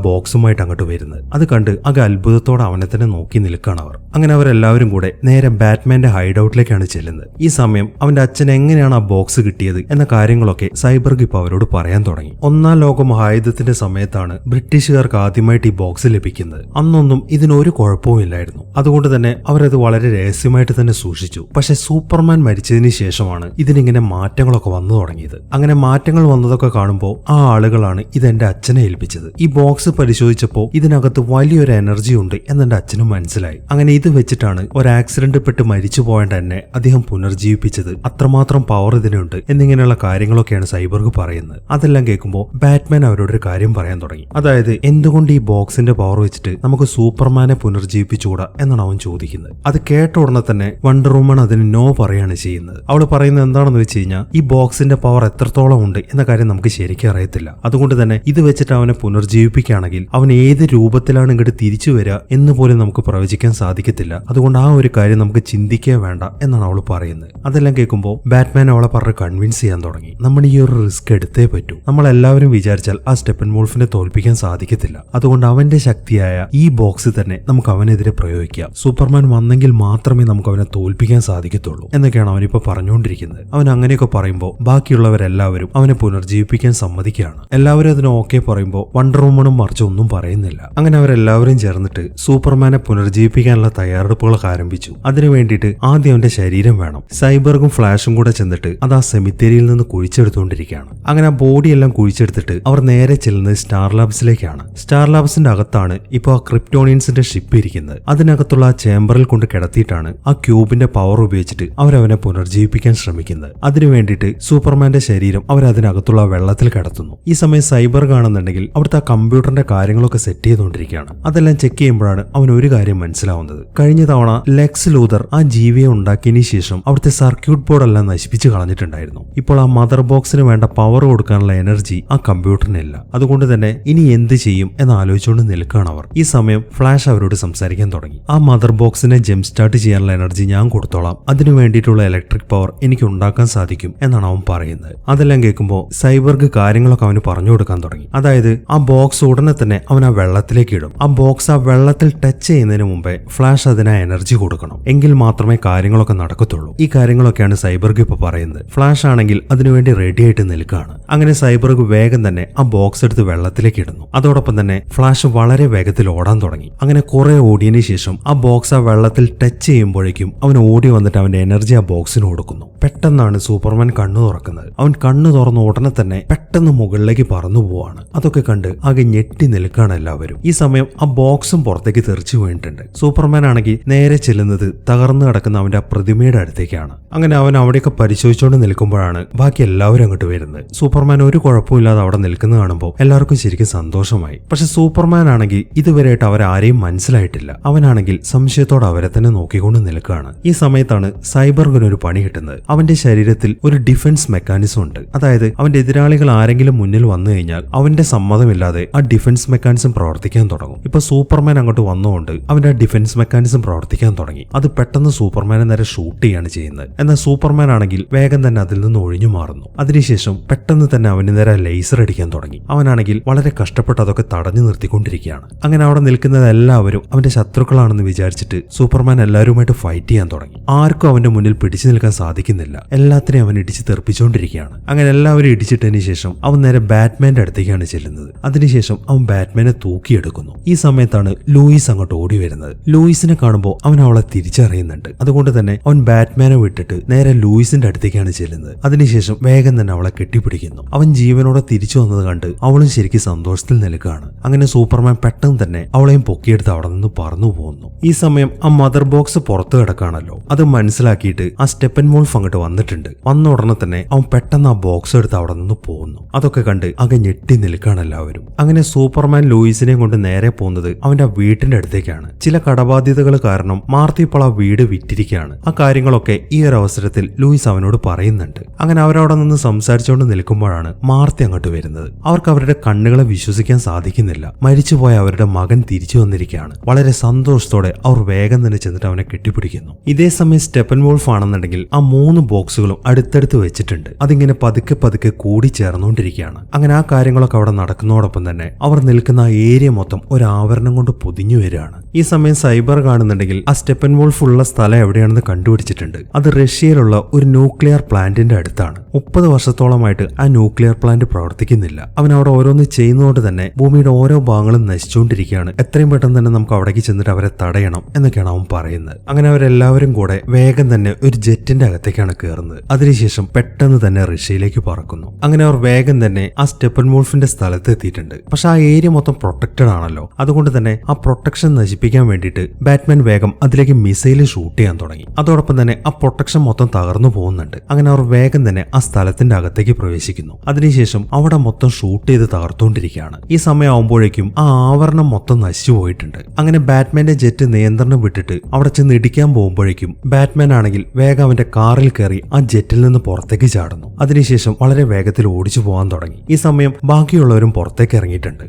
ബോക്സുമായിട്ട് അങ്ങോട്ട് വരുന്നത്. അത് കണ്ട് അക അത്ഭുതത്തോടെ അവനെ തന്നെ നോക്കി നിൽക്കുകയാണ് അവർ. അങ്ങനെ അവരെല്ലാവരും കൂടെ നേരെ ബാറ്റ്മാന്റെ ഹൈഡ് ഔട്ടിലേക്കാണ് ചെല്ലുന്നത്. ഈ സമയം അവന്റെ അച്ഛൻ എങ്ങനെയാണ് ആ ബോക്സ് കിട്ടിയത് എന്ന കാര്യങ്ങളൊക്കെ സൈബർഗ് ഇപ്പൊ അവരോട് പറയാൻ തുടങ്ങി. ഒന്നാം ലോക മഹായുദ്ധത്തിന്റെ സമയത്താണ് ബ്രിട്ടീഷുകാർക്ക് ആദ്യമായിട്ട് ഈ ബോക്സ് ലഭിക്കുന്നത്. അന്നൊന്നും ഇതിനൊരു കുഴപ്പവും ഇല്ലായിരുന്നു. അതുകൊണ്ട് തന്നെ അവരത് വളരെ രഹസ്യമായിട്ട് തന്നെ സൂക്ഷിച്ചു. പക്ഷെ സൂപ്പർമാൻ മരിച്ചതിന് ശേഷമാണ് ഇതിനിങ്ങനെ മാറ്റങ്ങളൊക്കെ വന്നു തുടങ്ങിയത്. അങ്ങനെ മാറ്റങ്ങൾ വന്നതൊക്കെ കാണുമ്പോൾ ആ ആളുകളാണ് ഇത് എന്റെ അച്ഛനെ ഏൽപ്പിച്ചത്. ഈ ബോക്സ് പരിശോധിച്ചപ്പോൾ ഇതിനകത്ത് വലിയൊരു എനർജി ഉണ്ട് എന്ന് എന്റെ അച്ഛനും മനസ്സിലായി. അങ്ങനെ ഇത് വെച്ചിട്ടാണ് ഒരു ആക്സിഡന്റ് പെട്ട് മരിച്ചു പോയേണ്ട എന്നെ അദ്ദേഹം പുനർജീവിപ്പിച്ചത്. അത്രമാത്രം പവർ ഇതിനുണ്ട് എന്നിങ്ങനെയുള്ള കാര്യങ്ങളൊക്കെയാണ് സൈബർഗ് പറയുന്നത്. അതെല്ലാം കേൾക്കുമ്പോൾ ബാറ്റ്മാൻ അവരോട് ഒരു കാര്യം പറയാൻ തുടങ്ങി. അതായത് എന്തുകൊണ്ട് ഈ ബോക്സിന്റെ പവർ വെച്ചിട്ട് നമുക്ക് സൂപ്പർമാനെ പുനർജീവിപ്പിച്ചുകൂടാ എന്നാണ് അവൻ ചോദിക്കുന്നത്. അത് കേട്ട ഉടനെ തന്നെ വണ്ടർ വുമൺ അതിന് നോ പറയാണ് ചെയ്യുന്നത്. അവൾ പറയുന്നത് എന്താണെന്ന് വെച്ച് കഴിഞ്ഞാൽ ഈ ബോക്സിന്റെ പവർ എത്രത്തോളം ഉണ്ട് എന്ന കാര്യം നമുക്ക് ശരിക്കും അറിയത്തില്ല. അതുകൊണ്ട് തന്നെ ഇത് വെച്ചിട്ട് അവനെ പുനർജീവിപ്പിക്കുകയാണെങ്കിൽ അവൻ ഏത് രൂപത്തിലാണ് ഇങ്ങോട്ട് തിരിച്ചു വരിക എന്ന് പോലും നമുക്ക് പ്രവചിക്കാൻ സാധിക്കത്തില്ല. അതുകൊണ്ട് ആ ഒരു കാര്യം നമുക്ക് ചിന്തിക്കുക വേണ്ട എന്നാണ് അവൾ പറയുന്നത്. അതെല്ലാം കേൾക്കുമ്പോൾ ബാറ്റ്മാൻ അവളെ പറഞ്ഞ് കൺവിൻസ് ചെയ്യാൻ തുടങ്ങി. നമ്മൾ ഈ ഒരു റിസ്ക് എടുത്തേ പറ്റൂ. നമ്മൾ എല്ലാവരും വിചാരിച്ചാൽ ആ സ്റ്റെപ്പൻ വോൾഫിനെ തോൽപ്പിക്കാൻ സാധിക്കത്തില്ല. അതുകൊണ്ട് അവന്റെ ശക്തിയായ ഈ ബോക്സ് തന്നെ നമുക്ക് അവനെതിരെ പ്രയോഗിക്കാം. സൂപ്പർമാൻ വന്നെങ്കിൽ മാത്രമേ നമുക്ക് അവനെ തോൽപ്പിക്കാൻ സാധിക്കത്തുള്ളൂ എന്നൊക്കെയാണ് അവനിപ്പോ പറഞ്ഞുകൊണ്ടിരിക്കുന്നത്. അവൻ അങ്ങനെയൊക്കെ പറയുമ്പോൾ ബാക്കിയുള്ളവരെല്ലാവരും അവനെ പുനർജീവിപ്പിക്കാൻ സമ്മതിക്കുകയാണ്. എല്ലാവരും അതിന് ഓക്കെ പറയുമ്പോൾ വണ്ടർ വുമണും മറിച്ച് ഒന്നും പറയുന്നില്ല. അങ്ങനെ അവരെല്ലാവരും ചേർന്നിട്ട് സൂപ്പർമാനെ പുനർജീവിപ്പിക്കാനുള്ള തയ്യാറെടുപ്പുകളൊക്കെ ആരംഭിച്ചു. അതിനു വേണ്ടിയിട്ട് ആദ്യം അവന്റെ ശരീരം വേണം. സൈബർഗും ഫ്ലാഷും കൂടെ ചെന്നിട്ട് അത് ആ സെമിത്തേരിയിൽ നിന്ന് കുഴിച്ചെടുത്തുകൊണ്ടിരിക്കുകയാണ്. അങ്ങനെ ആ ബോഡി എല്ലാം കുഴിച്ചെടുത്തിട്ട് അവർ നേരെ ചെല്ലുന്നത് സ്റ്റാർ ലാബ്സിലേക്കാണ്. സ്റ്റാർ ലാബ്സിന്റെ അകത്താണ് ഇപ്പോൾ ആ ക്രിപ്റ്റോണിയൻസിന്റെ ഷിപ്പ് ഇരിക്കുന്നത്. അതിനകത്തുള്ള ആ ചേംബറിൽ കൊണ്ട് കിടത്തിയിട്ടാണ് ആ ക്യൂബിന്റെ പവർ ഉപയോഗിച്ചിട്ട് അവരവനെ പുനർജീവിപ്പിക്കാൻ ശ്രമിക്കുന്നത്. അതിനു വേണ്ടിയിട്ട് സൂപ്പർമാന്റെ ശരീരം അവരതിനകത്തുള്ള വെള്ളത്തിൽ കിടത്തുന്നു. ഈ സമയം സൈബർ കാണുന്നുണ്ടെങ്കിൽ അവിടുത്തെ ആ കമ്പ്യൂട്ടറിന്റെ കാര്യങ്ങളൊക്കെ സെറ്റ് ചെയ്തുകൊണ്ടിരിക്കുകയാണ്. അതെല്ലാം ചെക്ക് ചെയ്യുമ്പോഴാണ് അവൻ ഒരു കാര്യം മനസ്സിലാവുന്നത്. കഴിഞ്ഞ തവണ ലെക്സ് ലൂതർ ആ ജീവിയെ ഉണ്ടാക്കിയതിനു ശേഷം അവിടുത്തെ സർക്യൂട്ട് ബോർഡ് എല്ലാം നശിപ്പിച്ച് കളഞ്ഞിട്ടുണ്ടായിരുന്നു. ഇപ്പോൾ ആ മദർ ബോക്സിന് വേണ്ട പവർ കൊടുക്കാനുള്ള എനർജി ആ കമ്പ്യൂട്ടറിനില്ല അതുകൊണ്ട് തന്നെ ഇനി എന്ത് ചെയ്യും എന്ന് ആലോചിച്ചുകൊണ്ട് നിൽക്കുകയാണ് അവർ. ഈ സമയം ഫ്ലാഷ് അവരോട് സംസാരിക്കാൻ തുടങ്ങി. ആ മദർ ബോക്സിനെ ജെം സ്റ്റാർട്ട് ചെയ്യാനുള്ള എനർജി ഞാൻ കൊടുത്തോളാം. അതിനു വേണ്ടിയിട്ടുള്ള ഇലക്ട്രിക് പവർ എനിക്ക് ഉണ്ടാക്കാൻ സാധിക്കും എന്നാണ് അവൻ പറയുന്നത്. അതെല്ലാം കേൾക്കുമ്പോൾ സൈബർഗ് കാര്യങ്ങളൊക്കെ അവന് പറഞ്ഞു കൊടുക്കാൻ തുടങ്ങി. അതായത് ആ ബോക്സ് ഉടനെ തന്നെ അവൻ ആ വെള്ളത്തിലേക്ക് ഇടും. ആ ബോക്സ് ആ വെള്ളത്തിൽ ടച്ച് ചെയ്യുന്നതിന് മുമ്പേ ഫ്ലാഷ് അതിന് എനർജി കൊടുക്കണം. എങ്കിൽ മാത്രമേ കാര്യങ്ങളൊക്കെ നടക്കത്തുള്ളൂ. ഈ കാര്യങ്ങളൊക്കെയാണ് സൈബർഗ് ഇപ്പൊ പറയുന്നത്. ഫ്ലാഷ് ആണെങ്കിൽ അതിനുവേണ്ടി റെഡി ആയിട്ട് നിൽക്കുകയാണ് അങ്ങനെ സൈബർഗ് വേഗം തന്നെ ആ ബോക്സ് എടുത്ത് വെള്ളത്തിലേക്ക് ഇടുന്നു. അതോടൊപ്പം തന്നെ ഫ്ലാഷ് വളരെ വേഗത്തിൽ ഓടാൻ തുടങ്ങി. അങ്ങനെ കുറെ ഓടിയതിനു ശേഷം ആ ബോക്സ് ആ വെള്ളത്തിൽ ടച്ച് ചെയ്യുമ്പോഴേക്കും അവൻ ഓടി വന്നിട്ട് അവന്റെ എനർജി ആ ബോക്സിന് കൊടുക്കുന്നു. പെട്ടെന്നാണ് സൂപ്പർമാൻ കണ്ണു തുറക്കുന്നത്. അവൻ കണ്ണു തുറന്ന ഉടനെ തന്നെ പെട്ടെന്ന് മുകളിലേക്ക് പറന്നു പോവാണ്. അതൊക്കെ കണ്ട് ആകെ ഞെട്ടി നിൽക്കുകയാണ് എല്ലാവരും. ഈ സമയം ആ ബോക്സും പുറത്തേക്ക് തെറിച്ചു വീണിട്ടുണ്ട്. സൂപ്പർമാൻ ആണെങ്കിൽ നേരെ ചെല്ലുന്നത് തകർന്നു കിടക്കുന്ന അവന്റെ ആ പ്രതിമയുടെ അടുത്തേക്കാണ്. അങ്ങനെ അവൻ അവിടെയൊക്കെ പരിശോധിച്ചുകൊണ്ട് നിൽക്കുമ്പോഴാണ് ബാക്കി എല്ലാവരും അങ്ങോട്ട് വരുന്നത്. സൂപ്പർമാൻ ഒരു കുഴപ്പമില്ലാതെ അവിടെ നിൽക്കുന്നത് കാണുമ്പോൾ എല്ലാവർക്കും ശരിക്കും സന്തോഷമായി. പക്ഷെ സൂപ്പർമാൻ ആണെങ്കിൽ ഇതുവരെയായിട്ട് അവരാരെയും മനസ്സിലായിട്ടില്ല. അവനാണെങ്കിൽ സംശയത്തോടെ അവരെ തന്നെ നോക്കിക്കൊണ്ട് നിൽക്കുകയാണ്. ഈ സമയത്താണ് സൈബർഗിന് ഒരു പണി കിട്ടുന്നത്. അവന്റെ ശരീരത്തിൽ ഒരു ഡിഫൻസ് മെക്കാനിസം ഉണ്ട്. അതായത് അവന്റെ എതിരാളികൾ ആരെങ്കിലും മുന്നിൽ വന്നു കഴിഞ്ഞാൽ അവന്റെ സമ്മതമില്ലാതെ ആ ഡിഫൻസ് മെക്കാനിസം പ്രവർത്തിക്കാൻ തുടങ്ങും. ഇപ്പൊ സൂപ്പർമാൻ അങ്ങോട്ട് വന്നുകൊണ്ട് അവന്റെ ഡിഫൻസ് മെക്കാനിസം പ്രവർത്തിക്കാൻ തുടങ്ങി. അത് പെട്ടെന്ന് സൂപ്പർമാനെ നേരെ ഷൂട്ട് ചെയ്യാണ് ചെയ്യുന്നത്. എന്നാൽ സൂപ്പർമാൻ ആണെങ്കിൽ വേഗം തന്നെ അതിൽ നിന്ന് ഒഴിഞ്ഞു മാറുന്നു. അതിനുശേഷം പെട്ടെന്ന് തന്നെ അവന് നേരെ ലേസർ അടിക്കാൻ തുടങ്ങി. അവനാണെങ്കിൽ വളരെ കഷ്ടപ്പെട്ട് അതൊക്കെ തടഞ്ഞു നിർത്തിക്കൊണ്ടിരിക്കുകയാണ്. അങ്ങനെ അവിടെ നിൽക്കുന്നത് എല്ലാവരും അവന്റെ ശത്രുക്കളാണെന്ന് വിചാരിച്ചിട്ട് സൂപ്പർമാൻ എല്ലാവരുമായിട്ട് ഫൈറ്റ് ചെയ്യാൻ തുടങ്ങി. ആർക്കും അവന്റെ മുന്നിൽ പിടിച്ചു നിൽക്കാൻ സാധിക്കുന്നില്ല. എല്ലാത്തിനെയും അവൻ ഇടിച്ച് തെറിപ്പിച്ചുകൊണ്ടിരിക്കുകയാണ് അങ്ങനെ എല്ലാവരും ഇടിച്ചിട്ടതിന് ശേഷം അവൻ നേരെ ബാറ്റ്മാന്റെ അടുത്തേക്കാണ് ചെല്ലുന്നത്. അതിനുശേഷം അവൻ ബാറ്റ്മാനെ തൂക്കിയെടുക്കുന്നു. ഈ സമയത്താണ് ലൂയിസ് അങ്ങോട്ട് ഓടി വരുന്നത്. ലൂയിസിനെ കാണുമ്പോൾ അവൻ അവളെ തിരിച്ചറിയുന്നുണ്ട്. അതുകൊണ്ട് തന്നെ അവൻ ബാറ്റ്മാനെ വിട്ടിട്ട് നേരെ ലൂയിസിന്റെ അടുത്തേക്കാണ് ചെല്ലുന്നത്. അതിനുശേഷം വേഗം തന്നെ അവളെ കെട്ടിപ്പിടിക്കുന്നു. അവൻ ജീവനോടെ തിരിച്ചു വന്നത് കണ്ട് അവളും ശരിക്കും സന്തോഷത്തിൽ നിൽക്കുകയാണ്. അങ്ങനെ സൂപ്പർമാൻ പെട്ടെന്ന് തന്നെ അവളെയും പൊക്കിയെടുത്ത് അവിടെ നിന്ന് പറന്നു പോകുന്നു ഈ സമയം ആ മദർ ബോക്സ് പുറത്തു കിടക്കാണല്ലോ അത് മനസ്സിലാക്കിയിട്ട് ആ സ്റ്റെപ്പൻ വോൾഫ് അങ്ങോട്ട് വന്നിട്ടുണ്ട്. വന്ന ഉടനെ തന്നെ അവൻ പെട്ടെന്ന് ആ ബോക്സ് എടുത്ത് അവിടെ നിന്ന് പോകുന്നു അതൊക്കെ കണ്ട് ആകെ ഞെട്ടി നിൽക്കുകയാണ് എല്ലാവരും. അങ്ങനെ സൂപ്പർമാൻ ലൂയിസിനെയും കൊണ്ട് നേരെ പോകുന്നത് അവന്റെ വീട്ടിന്റെ അടുത്തേക്കാണ്. ചില കടബാധ്യതകൾ കാരണം മാർത്തി ഇപ്പോൾ ആ വീട് വിറ്റിരിക്കുകയാണ്. ആ കാര്യങ്ങളൊക്കെ ഈ ഒരു അവസരത്തിൽ ലൂയിസ് അവനോട് പറയുന്നുണ്ട്. അങ്ങനെ അവരവിടെ നിന്ന് സംസാരിച്ചുകൊണ്ട് നിൽക്കുമ്പോഴാണ് മാർത്തി അങ്ങോട്ട് വരുന്നത്. അവർക്ക് അവരുടെ കണ്ണുകളെ വിശ്വസിക്കാൻ സാധിക്കുന്നില്ല. മരിച്ചുപോയ അവരുടെ മകൻ തിരിച്ചു വന്നിരിക്കുകയാണ്. വളരെ സന്തോഷത്തോടെ അവർ വേഗം തന്നെ ചെന്നിട്ട് അവനെ കെട്ടിപ്പിടിക്കുന്നു. ഇതേ സമയം സ്റ്റെപ്പൻ വോൾഫ് ആണെന്നുണ്ടെങ്കിൽ ആ മൂന്ന് ബോക്സുകളും അടുത്തടുത്ത് വെച്ചിട്ടുണ്ട്. അതിങ്ങനെ പതുക്കെ പതുക്കെ കൂടി ചേർന്നുകൊണ്ടിരിക്കുകയാണ് അങ്ങനെ ആ കാര്യങ്ങളൊക്കെ അവിടെ നടക്കുന്നതോടൊപ്പം തന്നെ അവർ നിൽക്കുന്ന ആ ഏരിയ മൊത്തം ഒരു ആവരണം കൊണ്ട് പൊതിഞ്ഞു വരികയാണ്. ഈ സമയം സൈബർ കാണുന്നുണ്ടെങ്കിൽ ആ സ്റ്റെപ്പൻ വോൾഫ് ഉള്ള സ്ഥലം എവിടെയാണെന്ന് കണ്ടുപിടിച്ചിട്ടുണ്ട്. അത് റഷ്യയിലുള്ള ഒരു ന്യൂക്ലിയർ പ്ലാന്റിന്റെ അടുത്താണ്. മുപ്പത് വർഷത്തോളമായിട്ട് ആ ന്യൂക്ലിയർ പ്ലാന്റ് പ്രവർത്തിക്കുന്നില്ല. അവൻ അവിടെ ഓരോന്ന് ചെയ്യുന്നതുകൊണ്ട് തന്നെ ഭൂമിയുടെ ഓരോ ഭാഗങ്ങളും നശിച്ചുകൊണ്ടിരിക്കുകയാണ്. എത്രയും പെട്ടെന്ന് തന്നെ നമുക്ക് അവിടേക്ക് ചെന്നിട്ട് അവരെ തടയണം എന്നൊക്കെയാണ് അവൻ പറയുന്നത്. അങ്ങനെ അവരെല്ലാവരും കൂടെ വേഗം തന്നെ ഒരു ജെറ്റിന്റെ അകത്തേക്കാണ് കയറുന്നത് അതിനുശേഷം പെട്ടെന്ന് തന്നെ റഷ്യയിലേക്ക് പറക്കുന്നു. അങ്ങനെ അവർ വേഗം തന്നെ ആ സ്റ്റെപ്പൻ വോൾഫിന്റെ സ്ഥലത്ത് എത്തിയിട്ടുണ്ട്. പക്ഷെ ആ ഏരിയ പ്രൊട്ടക്റ്റഡ് ആണല്ലോ. അതുകൊണ്ട് തന്നെ ആ പ്രൊട്ടക്ഷൻ നശിപ്പിക്കാൻ വേണ്ടിയിട്ട് ബാറ്റ്മാൻ വേഗം അതിലേക്ക് മിസൈൽ ഷൂട്ട് ചെയ്യാൻ തുടങ്ങി. അതോടൊപ്പം തന്നെ ആ പ്രൊട്ടക്ഷൻ മൊത്തം തകർന്നു പോകുന്നുണ്ട്. അങ്ങനെ അവർ വേഗം തന്നെ ആ സ്ഥലത്തിന്റെ അകത്തേക്ക് പ്രവേശിക്കുന്നു. അതിനുശേഷം അവിടെ മൊത്തം ഷൂട്ട് ചെയ്ത് തകർത്തുകൊണ്ടിരിക്കുകയാണ്. ഈ സമയമാകുമ്പോഴേക്കും ആ ആവരണം മൊത്തം നശിച്ചു പോയിട്ടുണ്ട്. അങ്ങനെ ബാറ്റ്മാന്റെ ജെറ്റ് നിയന്ത്രണം വിട്ടിട്ട് അവിടെ ചെന്ന് ഇടിക്കാൻ പോകുമ്പോഴേക്കും ബാറ്റ്മാൻ ആണെങ്കിൽ വേഗം അവന്റെ കാറിൽ കയറി ആ ജെറ്റിൽ നിന്ന് പുറത്തേക്ക് ചാടുന്നു. അതിനുശേഷം വളരെ വേഗത്തിൽ ഓടിച്ചു പോകാൻ തുടങ്ങി. ഈ സമയം ബാക്കിയുള്ളവരും പുറത്തേക്ക് ഇറങ്ങിയിട്ടുണ്ട്.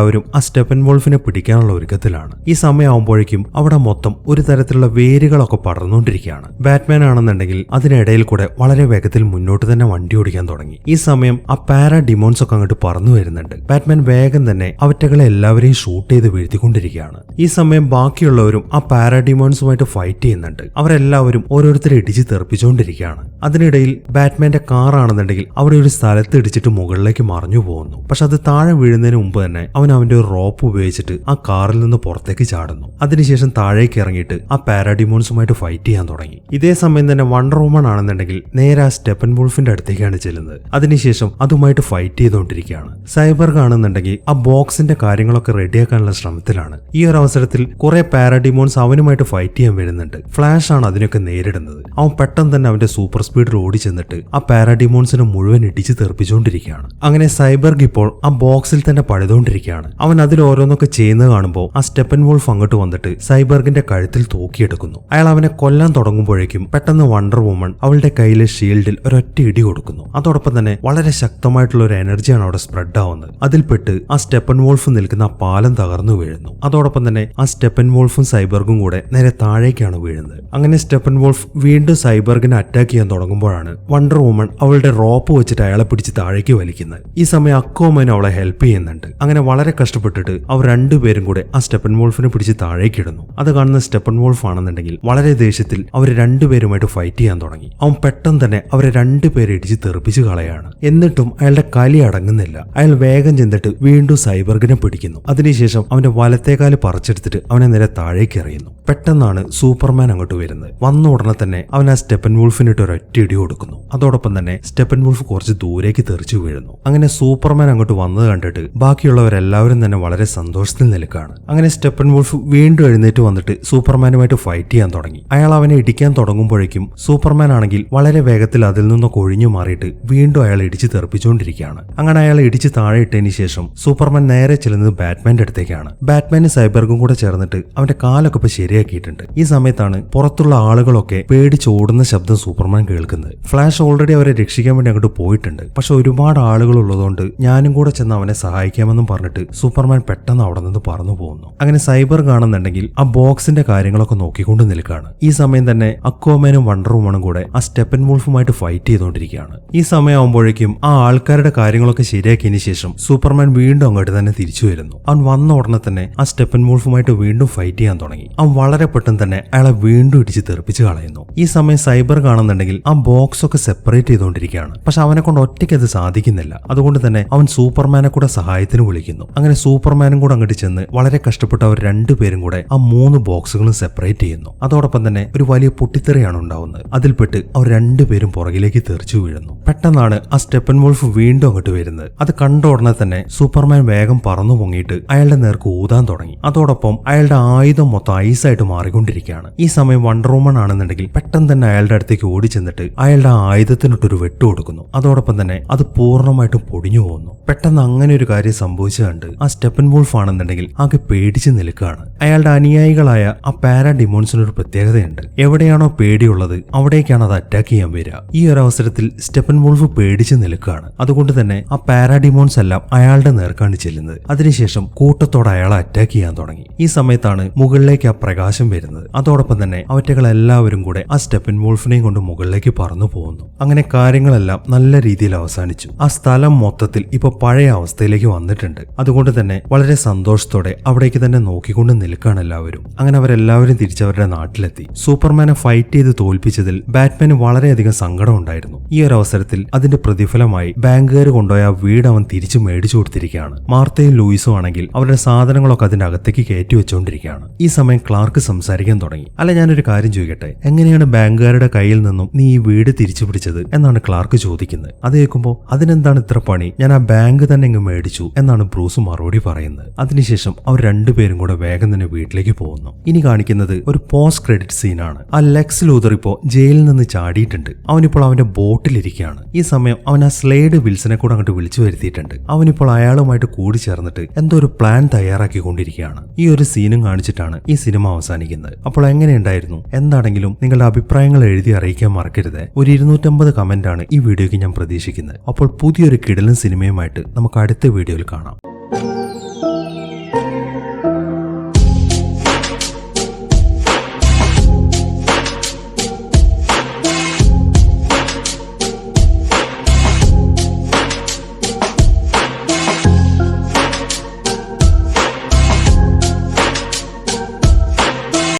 അവരെല്ലാവരും ആ സ്റ്റെപ്പൻ വോൾഫിനെ പിടിക്കാനുള്ള ഒരുക്കത്തിലാണ്. ഈ സമയമാകുമ്പോഴേക്കും അവിടെ മൊത്തം ഒരു തരത്തിലുള്ള വേരുകളൊക്കെ പടർന്നുകൊണ്ടിരിക്കുകയാണ്. ബാറ്റ്മാൻ ആണെന്നുണ്ടെങ്കിൽ അതിനിടയിൽ കൂടെ വളരെ വേഗത്തിൽ മുന്നോട്ട് തന്നെ വണ്ടി ഓടിക്കാൻ തുടങ്ങി. ഈ സമയം ആ പാര ഡിമോൺസ് ഒക്കെ അങ്ങോട്ട് പറന്നു വരുന്നുണ്ട്. ബാറ്റ്മാൻ വേഗം തന്നെ അവറ്റകളെ എല്ലാവരെയും ഷൂട്ട് ചെയ്ത് വീഴ്ത്തിക്കൊണ്ടിരിക്കുകയാണ്. ഈ സമയം ബാക്കിയുള്ളവരും ആ പാര ഡിമോൺസുമായിട്ട് ഫൈറ്റ് ചെയ്യുന്നുണ്ട്. അവരെല്ലാവരും ഓരോരുത്തരെ ഇടിച്ച് തെറിപ്പിച്ചുകൊണ്ടിരിക്കുകയാണ്. അതിനിടയിൽ ബാറ്റ്മാന്റെ കാർ ആണെന്നുണ്ടെങ്കിൽ അവിടെ ഒരു സ്ഥലത്ത് ഇടിച്ചിട്ട് മുകളിലേക്ക് മറിഞ്ഞു പോകുന്നു പക്ഷെ അത് താഴെ വീഴുന്നതിന് മുമ്പ് തന്നെ അവൻ അവന്റെ ഒരു റോപ്പ് ഉപയോഗിച്ചിട്ട് ആ കാറിൽ നിന്ന് പുറത്തേക്ക് ചാടുന്നു. അതിനുശേഷം താഴേക്ക് ഇറങ്ങിയിട്ട് ആ പാരാഡിമോൺസുമായിട്ട് ഫൈറ്റ് ചെയ്യാൻ തുടങ്ങി. ഇതേ സമയം തന്നെ വണ്ടർ വുമൺ ആണെന്നുണ്ടെങ്കിൽ നേരെ ആ സ്റ്റെപ്പൻ വുൾഫിന്റെ അടുത്തേക്കാണ് ചെല്ലുന്നത്. അതിനുശേഷം അതുമായിട്ട് ഫൈറ്റ് ചെയ്തുകൊണ്ടിരിക്കുകയാണ്. സൈബർ കാണുന്നുണ്ടെങ്കിൽ ആ ബോക്സിന്റെ കാര്യങ്ങളൊക്കെ റെഡിയാക്കാനുള്ള ശ്രമത്തിലാണ്. ഈ ഒരു അവസരത്തിൽ കുറെ പാരാഡിമോൺസ് അവനുമായിട്ട് ഫൈറ്റ് ചെയ്യാൻ വരുന്നുണ്ട്. ഫ്ലാഷ് ആണ് അതിനൊക്കെ നേരിടുന്നത്. അവൻ പെട്ടെന്ന് തന്നെ അവന്റെ സൂപ്പർ സ്പീഡിൽ ഓടി ചെന്നിട്ട് ആ പാരാഡിമോൺസിനെ മുഴുവൻ ഇടിച്ച് തെറിപ്പിച്ചുകൊണ്ടിരിക്കുകയാണ്. അങ്ങനെ സൈബർഗ് ഇപ്പോൾ ആ ബോക്സിൽ തന്നെ പഴുതുകൊണ്ടിരിക്കുകയാണ് അവൻ അതിൽ ഓരോന്നൊക്കെ ചെയ്യുന്നത് കാണുമ്പോൾ ആ സ്റ്റെപ്പൻ വോൾഫ് അങ്ങോട്ട് വന്നിട്ട് സൈബർഗിന്റെ കഴുത്തിൽ തൂക്കിയെടുക്കുന്നു. അയാൾ അവനെ കൊല്ലാൻ തുടങ്ങുമ്പോഴേക്കും പെട്ടെന്ന് വണ്ടർ വുമൺ അവളുടെ കയ്യിലെ ഷീൽഡിൽ ഒരൊറ്റ ഇടി കൊടുക്കുന്നു. അതോടൊപ്പം തന്നെ വളരെ ശക്തമായിട്ടുള്ള ഒരു എനർജിയാണ് അവിടെ സ്പ്രെഡ് ആവുന്നത്. അതിൽപ്പെട്ട് ആ സ്റ്റെപ്പൻ വോൾഫ് നിൽക്കുന്ന ആ പാലം തകർന്നു വീഴുന്നു. അതോടൊപ്പം തന്നെ ആ സ്റ്റെപ്പൻ വോൾഫും സൈബർഗും കൂടെ നേരെ താഴേക്കാണ് വീഴുന്നത്. അങ്ങനെ സ്റ്റെപ്പൻ വോൾഫ് വീണ്ടും സൈബർഗിനെ അറ്റാക്ക് ചെയ്യാൻ തുടങ്ങുമ്പോഴാണ് വണ്ടർ വുമൺ അവളുടെ റോപ്പ് വെച്ചിട്ട് അയാളെ പിടിച്ച് താഴേക്ക് വലിക്കുന്നത്. ഈ സമയം അക്കോമൻ അവളെ ഹെൽപ്പ് ചെയ്യുന്നുണ്ട്. അങ്ങനെ കഷ്ടപ്പെട്ടിട്ട് അവർ രണ്ടുപേരും കൂടെ ആ സ്റ്റെപ്പൻ വോൾഫിനെ പിടിച്ച് താഴേക്ക് ഇടുന്നു. അത് കാണുന്ന സ്റ്റെപ്പൻ വോൾഫ് ആണെന്നുണ്ടെങ്കിൽ വളരെ ദേഷ്യത്തിൽ അവർ രണ്ടുപേരുമായിട്ട് ഫൈറ്റ് ചെയ്യാൻ തുടങ്ങി. അവൻ പെട്ടെന്ന് തന്നെ അവരെ രണ്ടുപേരെ ഇടിച്ച് തെറിപ്പിച്ച് കളയാണ്. എന്നിട്ടും അയാളുടെ കലി അടങ്ങുന്നില്ല. അയാൾ വേഗം ചെന്നിട്ട് വീണ്ടും സൈബർഗിനെ പിടിക്കുന്നു. അതിനുശേഷം അവന്റെ വലത്തേക്കാൽ പറിച്ചെടുത്തിട്ട് അവനെ നേരെ താഴേക്ക് എറിയുന്നു. പെട്ടെന്നാണ് സൂപ്പർമാൻ അങ്ങോട്ട് വരുന്നത്. വന്ന ഉടനെ തന്നെ അവൻ ആ സ്റ്റെപ്പൻ വൂൾഫിനിട്ട് ഒരു ഒറ്റ ഇടി കൊടുക്കുന്നു. അതോടൊപ്പം തന്നെ സ്റ്റെപ്പൻ വുൾഫ് കുറച്ച് ദൂരേക്ക് തെറിച്ചു വീഴുന്നു. അങ്ങനെ സൂപ്പർമാൻ അങ്ങോട്ട് വന്നത് കണ്ടിട്ട് ബാക്കിയുള്ളവരെല്ലാവരും തന്നെ വളരെ സന്തോഷത്തിൽ നിൽക്കുകയാണ്. അങ്ങനെ സ്റ്റെപ്പൻ വുൾഫ് വീണ്ടും എഴുന്നേറ്റ് വന്നിട്ട് സൂപ്പർമാനുമായിട്ട് ഫൈറ്റ് ചെയ്യാൻ തുടങ്ങി. അയാൾ അവനെ ഇടിക്കാൻ തുടങ്ങുമ്പോഴേക്കും സൂപ്പർമാൻ ആണെങ്കിൽ വളരെ വേഗത്തിൽ അതിൽ നിന്നൊക്കെ ഒഴിഞ്ഞു മാറിയിട്ട് വീണ്ടും അയാൾ ഇടിച്ച് തെറിപ്പിച്ചുകൊണ്ടിരിക്കുകയാണ്. അങ്ങനെ അയാൾ ഇടിച്ച് താഴെ ഇട്ടതിന് ശേഷം സൂപ്പർമാൻ നേരെ ചെല്ലുന്നത് ബാറ്റ്മാന്റെ അടുത്തേക്കാണ്. ബാറ്റ്മാനും സൈബർഗും കൂടെ ചേർന്നിട്ട് അവന്റെ കാലൊക്കെ ഇപ്പൊ ശരിയാക്കിയിട്ടുണ്ട്. ഈ സമയത്താണ് പുറത്തുള്ള ആളുകളൊക്കെ പേടിച്ചോടുന്ന ശബ്ദം സൂപ്പർമാൻ കേൾക്കുന്നത്. ഫ്ലാഷ് ഓൾറെഡി അവരെ രക്ഷിക്കാൻ വേണ്ടി അങ്ങോട്ട് പോയിട്ടുണ്ട്. പക്ഷെ ഒരുപാട് ആളുകൾ ഉള്ളതുകൊണ്ട് ഞാനും കൂടെ ചെന്ന് അവനെ സഹായിക്കാമെന്നും പറഞ്ഞിട്ട് സൂപ്പർമാൻ പെട്ടെന്ന് അവിടെ നിന്ന് പറന്നു പോകുന്നു. അങ്ങനെ സൈബർ കാണുന്നുണ്ടെങ്കിൽ ആ ബോക്സിന്റെ കാര്യങ്ങളൊക്കെ നോക്കിക്കൊണ്ട് നിൽക്കുകയാണ്. ഈ സമയം തന്നെ അക്കോമേനും വണ്ടർ കൂടെ ആ സ്റ്റെപ്പൻ വൂൾഫുമായിട്ട് ഫൈറ്റ് ചെയ്തുകൊണ്ടിരിക്കുകയാണ്. ഈ സമയമാകുമ്പോഴേക്കും ആ ആൾക്കാരുടെ കാര്യങ്ങളൊക്കെ ശരിയാക്കിയതിന് ശേഷം സൂപ്പർമാൻ വീണ്ടും അങ്ങോട്ട് തന്നെ തിരിച്ചു വരുന്നു. അവൻ വന്ന ഉടനെ തന്നെ ആ സ്റ്റെപ്പൻ വോൾഫുമായിട്ട് വീണ്ടും ഫൈറ്റ് ചെയ്യാൻ തുടങ്ങി. അവൻ വളരെ പെട്ടെന്ന് തന്നെ അയാളെ വീണ്ടും ഇടിച്ച് തെറിപ്പിച്ച് കളയുന്നു. ഈ സമയം സൈബർ കാണുന്നുണ്ടെങ്കിൽ ആ ബോക്സ് ഒക്കെ സെപ്പറേറ്റ് ചെയ്തുകൊണ്ടിരിക്കുകയാണ്. പക്ഷെ അവനെ കൊണ്ട് ഒറ്റയ്ക്ക് അത് സാധിക്കുന്നില്ല. അതുകൊണ്ട് തന്നെ അവൻ സൂപ്പർമാനെ കൂടെ സഹായത്തിന് വിളിക്കുന്നു. അങ്ങനെ സൂപ്പർമാനും കൂടെ അങ്ങോട്ട് ചെന്ന് വളരെ കഷ്ടപ്പെട്ട് അവർ രണ്ടുപേരും കൂടെ ആ മൂന്ന് ബോക്സുകളും സെപ്പറേറ്റ് ചെയ്യുന്നു. അതോടൊപ്പം തന്നെ ഒരു വലിയ പൊട്ടിത്തെറിയാണ് ഉണ്ടാവുന്നത്. അതിൽപ്പെട്ട് അവർ രണ്ടുപേരും പുറകിലേക്ക് തെറിച്ചു വീഴുന്നു. പെട്ടെന്നാണ് ആ സ്റ്റെപ്പൻ വോൾഫ് വീണ്ടും അങ്ങോട്ട് വരുന്നത്. അത് കണ്ട ഉടനെ തന്നെ സൂപ്പർമാൻ വേഗം പറന്നു പൊങ്ങിയിട്ട് അയാളുടെ നേർക്ക് ഊതാൻ തുടങ്ങി. അതോടൊപ്പം അയാളുടെ ആയുധം മൊത്തം ഐസായിട്ട് മാറിക്കൊണ്ടിരിക്കുകയാണ്. ഈ സമയം വണ്ടർ വുമൺ ആണെന്നുണ്ടെങ്കിൽ പെട്ടെന്ന് തന്നെ അയാളുടെ അടുത്തേക്ക് ഓടി ചെന്നിട്ട് അയാളുടെ ആയുധത്തിനിട്ടൊരു വെട്ടു കൊടുക്കുന്നു. അതോടൊപ്പം തന്നെ അത് പൂർണമായിട്ടും പൊടിഞ്ഞു പോകുന്നു. പെട്ടെന്ന് അങ്ങനെ ഒരു കാര്യം സംഭവിച്ചു കണ്ട് ആ സ്റ്റെപ്പൻ വോൾഫ് ആണെന്നുണ്ടെങ്കിൽ ആകെ പേടിച്ച് നിൽക്കുകയാണ്. അയാളുടെ അനുയായികളായ ആ പാരാ ഡിമോൺസിന് ഒരു പ്രത്യേകതയുണ്ട്. എവിടെയാണോ പേടിയുള്ളത് അവിടേക്കാണ് അത് അറ്റാക്ക് ചെയ്യാൻ വരിക. ഈ ഒരു അവസരത്തിൽ സ്റ്റെപ്പൻ വോൾഫ് പേടിച്ച് നിൽക്കുകയാണ്. അതുകൊണ്ട് തന്നെ ആ പാരാ ഡിമോൺസ് എല്ലാം അയാളുടെ നേർക്കാണ് ചെല്ലുന്നത്. അതിനുശേഷം കൂട്ടത്തോടെ അയാളെ അറ്റാക്ക് ചെയ്യാൻ തുടങ്ങി. ഈ സമയത്താണ് മുകളിലേക്ക് ആ പ്രകാശം വരുന്നത്. അതോടൊപ്പം തന്നെ അവറ്റകൾ എല്ലാവരും കൂടെ ആ സ്റ്റെപ്പൻ വോൾഫിനെയും കൊണ്ട് മുകളിലേക്ക് പറന്നു പോകുന്നു. അങ്ങനെ കാര്യങ്ങളെല്ലാം നല്ല രീതിയിൽ അവസാനിച്ചു. ആ സ്ഥലം മൊത്തത്തിൽ ഇപ്പൊ പഴയ അവസ്ഥയിലേക്ക് വന്നിട്ടുണ്ട്. അതുകൊണ്ട് തന്നെ വളരെ സന്തോഷത്തോടെ അവിടേക്ക് തന്നെ നോക്കിക്കൊണ്ട് നിൽക്കുകയാണ് എല്ലാവരും. അങ്ങനെ അവരെല്ലാവരും തിരിച്ചവരുടെ നാട്ടിലെത്തി. സൂപ്പർമാനെ ഫൈറ്റ് ചെയ്ത് തോൽപ്പിച്ചതിൽ ബാറ്റ്മാന് വളരെയധികം സങ്കടം ഉണ്ടായിരുന്നു. ഈ ഒരു അവസരത്തിൽ അതിന്റെ പ്രതിഫലമായി ബാങ്കുകാർ കൊണ്ടുപോയ ആ വീട് അവൻ തിരിച്ചു മേടിച്ചു കൊടുത്തിരിക്കുകയാണ്. മാർത്തയും ലൂയിസും ആണെങ്കിൽ അവരുടെ സാധനങ്ങളൊക്കെ അതിന്റെ അകത്തേക്ക് കയറ്റി വെച്ചുകൊണ്ടിരിക്കുകയാണ്. ഈ സമയം ക്ലാർക്ക് ക്ലാർക്ക് സംസാരിക്കാൻ തുടങ്ങി? അല്ല ഞാനൊരു കാര്യം ചോദിക്കട്ടെ? എങ്ങനെയാണ് ബാങ്കുകാരുടെ കയ്യിൽ നിന്നും നീ ഈ വീട് തിരിച്ചു പിടിച്ചത്? എന്നാണ് ക്ലാർക്ക് ചോദിക്കുന്നത്. അത് കേൾക്കുമ്പോൾ അതിനെന്താണ് ഇത്ര പണി? ഞാൻ ആ ബാങ്ക് തന്നെ ഇങ്ങ് മേടിച്ചു എന്നാണ് ബ്രൂസ് മറുപടി പറയുന്നത്. അതിനുശേഷം അവർ രണ്ടുപേരും കൂടെ വേഗം തന്നെ വീട്ടിലേക്ക് പോകുന്നു. ഇനി കാണിക്കുന്നത് ഒരു പോസ്റ്റ് ക്രെഡിറ്റ് സീനാണ്. ആ ലെക്സ് ലൂതർ ഇപ്പോൾ ജയിലിൽ നിന്ന് ചാടിയിട്ടുണ്ട്. അവനിപ്പോൾ അവന്റെ ബോട്ടിലിരിക്കുകയാണ്. ഈ സമയം അവൻ ആ സ്ലേഡ് വിൽസനെ കൂടെ അങ്ങോട്ട് വിളിച്ചു വരുത്തിയിട്ടുണ്ട്. അവനിപ്പോൾ അയാളുമായിട്ട് കൂടി ചേർന്നിട്ട് എന്തോ ഒരു പ്ലാൻ തയ്യാറാക്കിക്കൊണ്ടിരിക്കുകയാണ്. ഈ ഒരു സീനും കാണിച്ചിട്ടാണ് ഈ സിനിമ അവസാനിക്കുന്നത്. അപ്പോൾ എങ്ങനെയുണ്ടായിരുന്നു എന്താണെങ്കിലും നിങ്ങളുടെ അഭിപ്രായങ്ങൾ എഴുതി അറിയിക്കാൻ മറക്കരുത്. ഒരു ഇരുന്നൂറ്റമ്പത് കമന്റ് ആണ് ഈ വീഡിയോയ്ക്ക് ഞാൻ പ്രതീക്ഷിക്കുന്നത്. അപ്പോൾ പുതിയൊരു കിടലും സിനിമയുമായിട്ട് നമുക്ക് അടുത്ത വീഡിയോയിൽ കാണാം.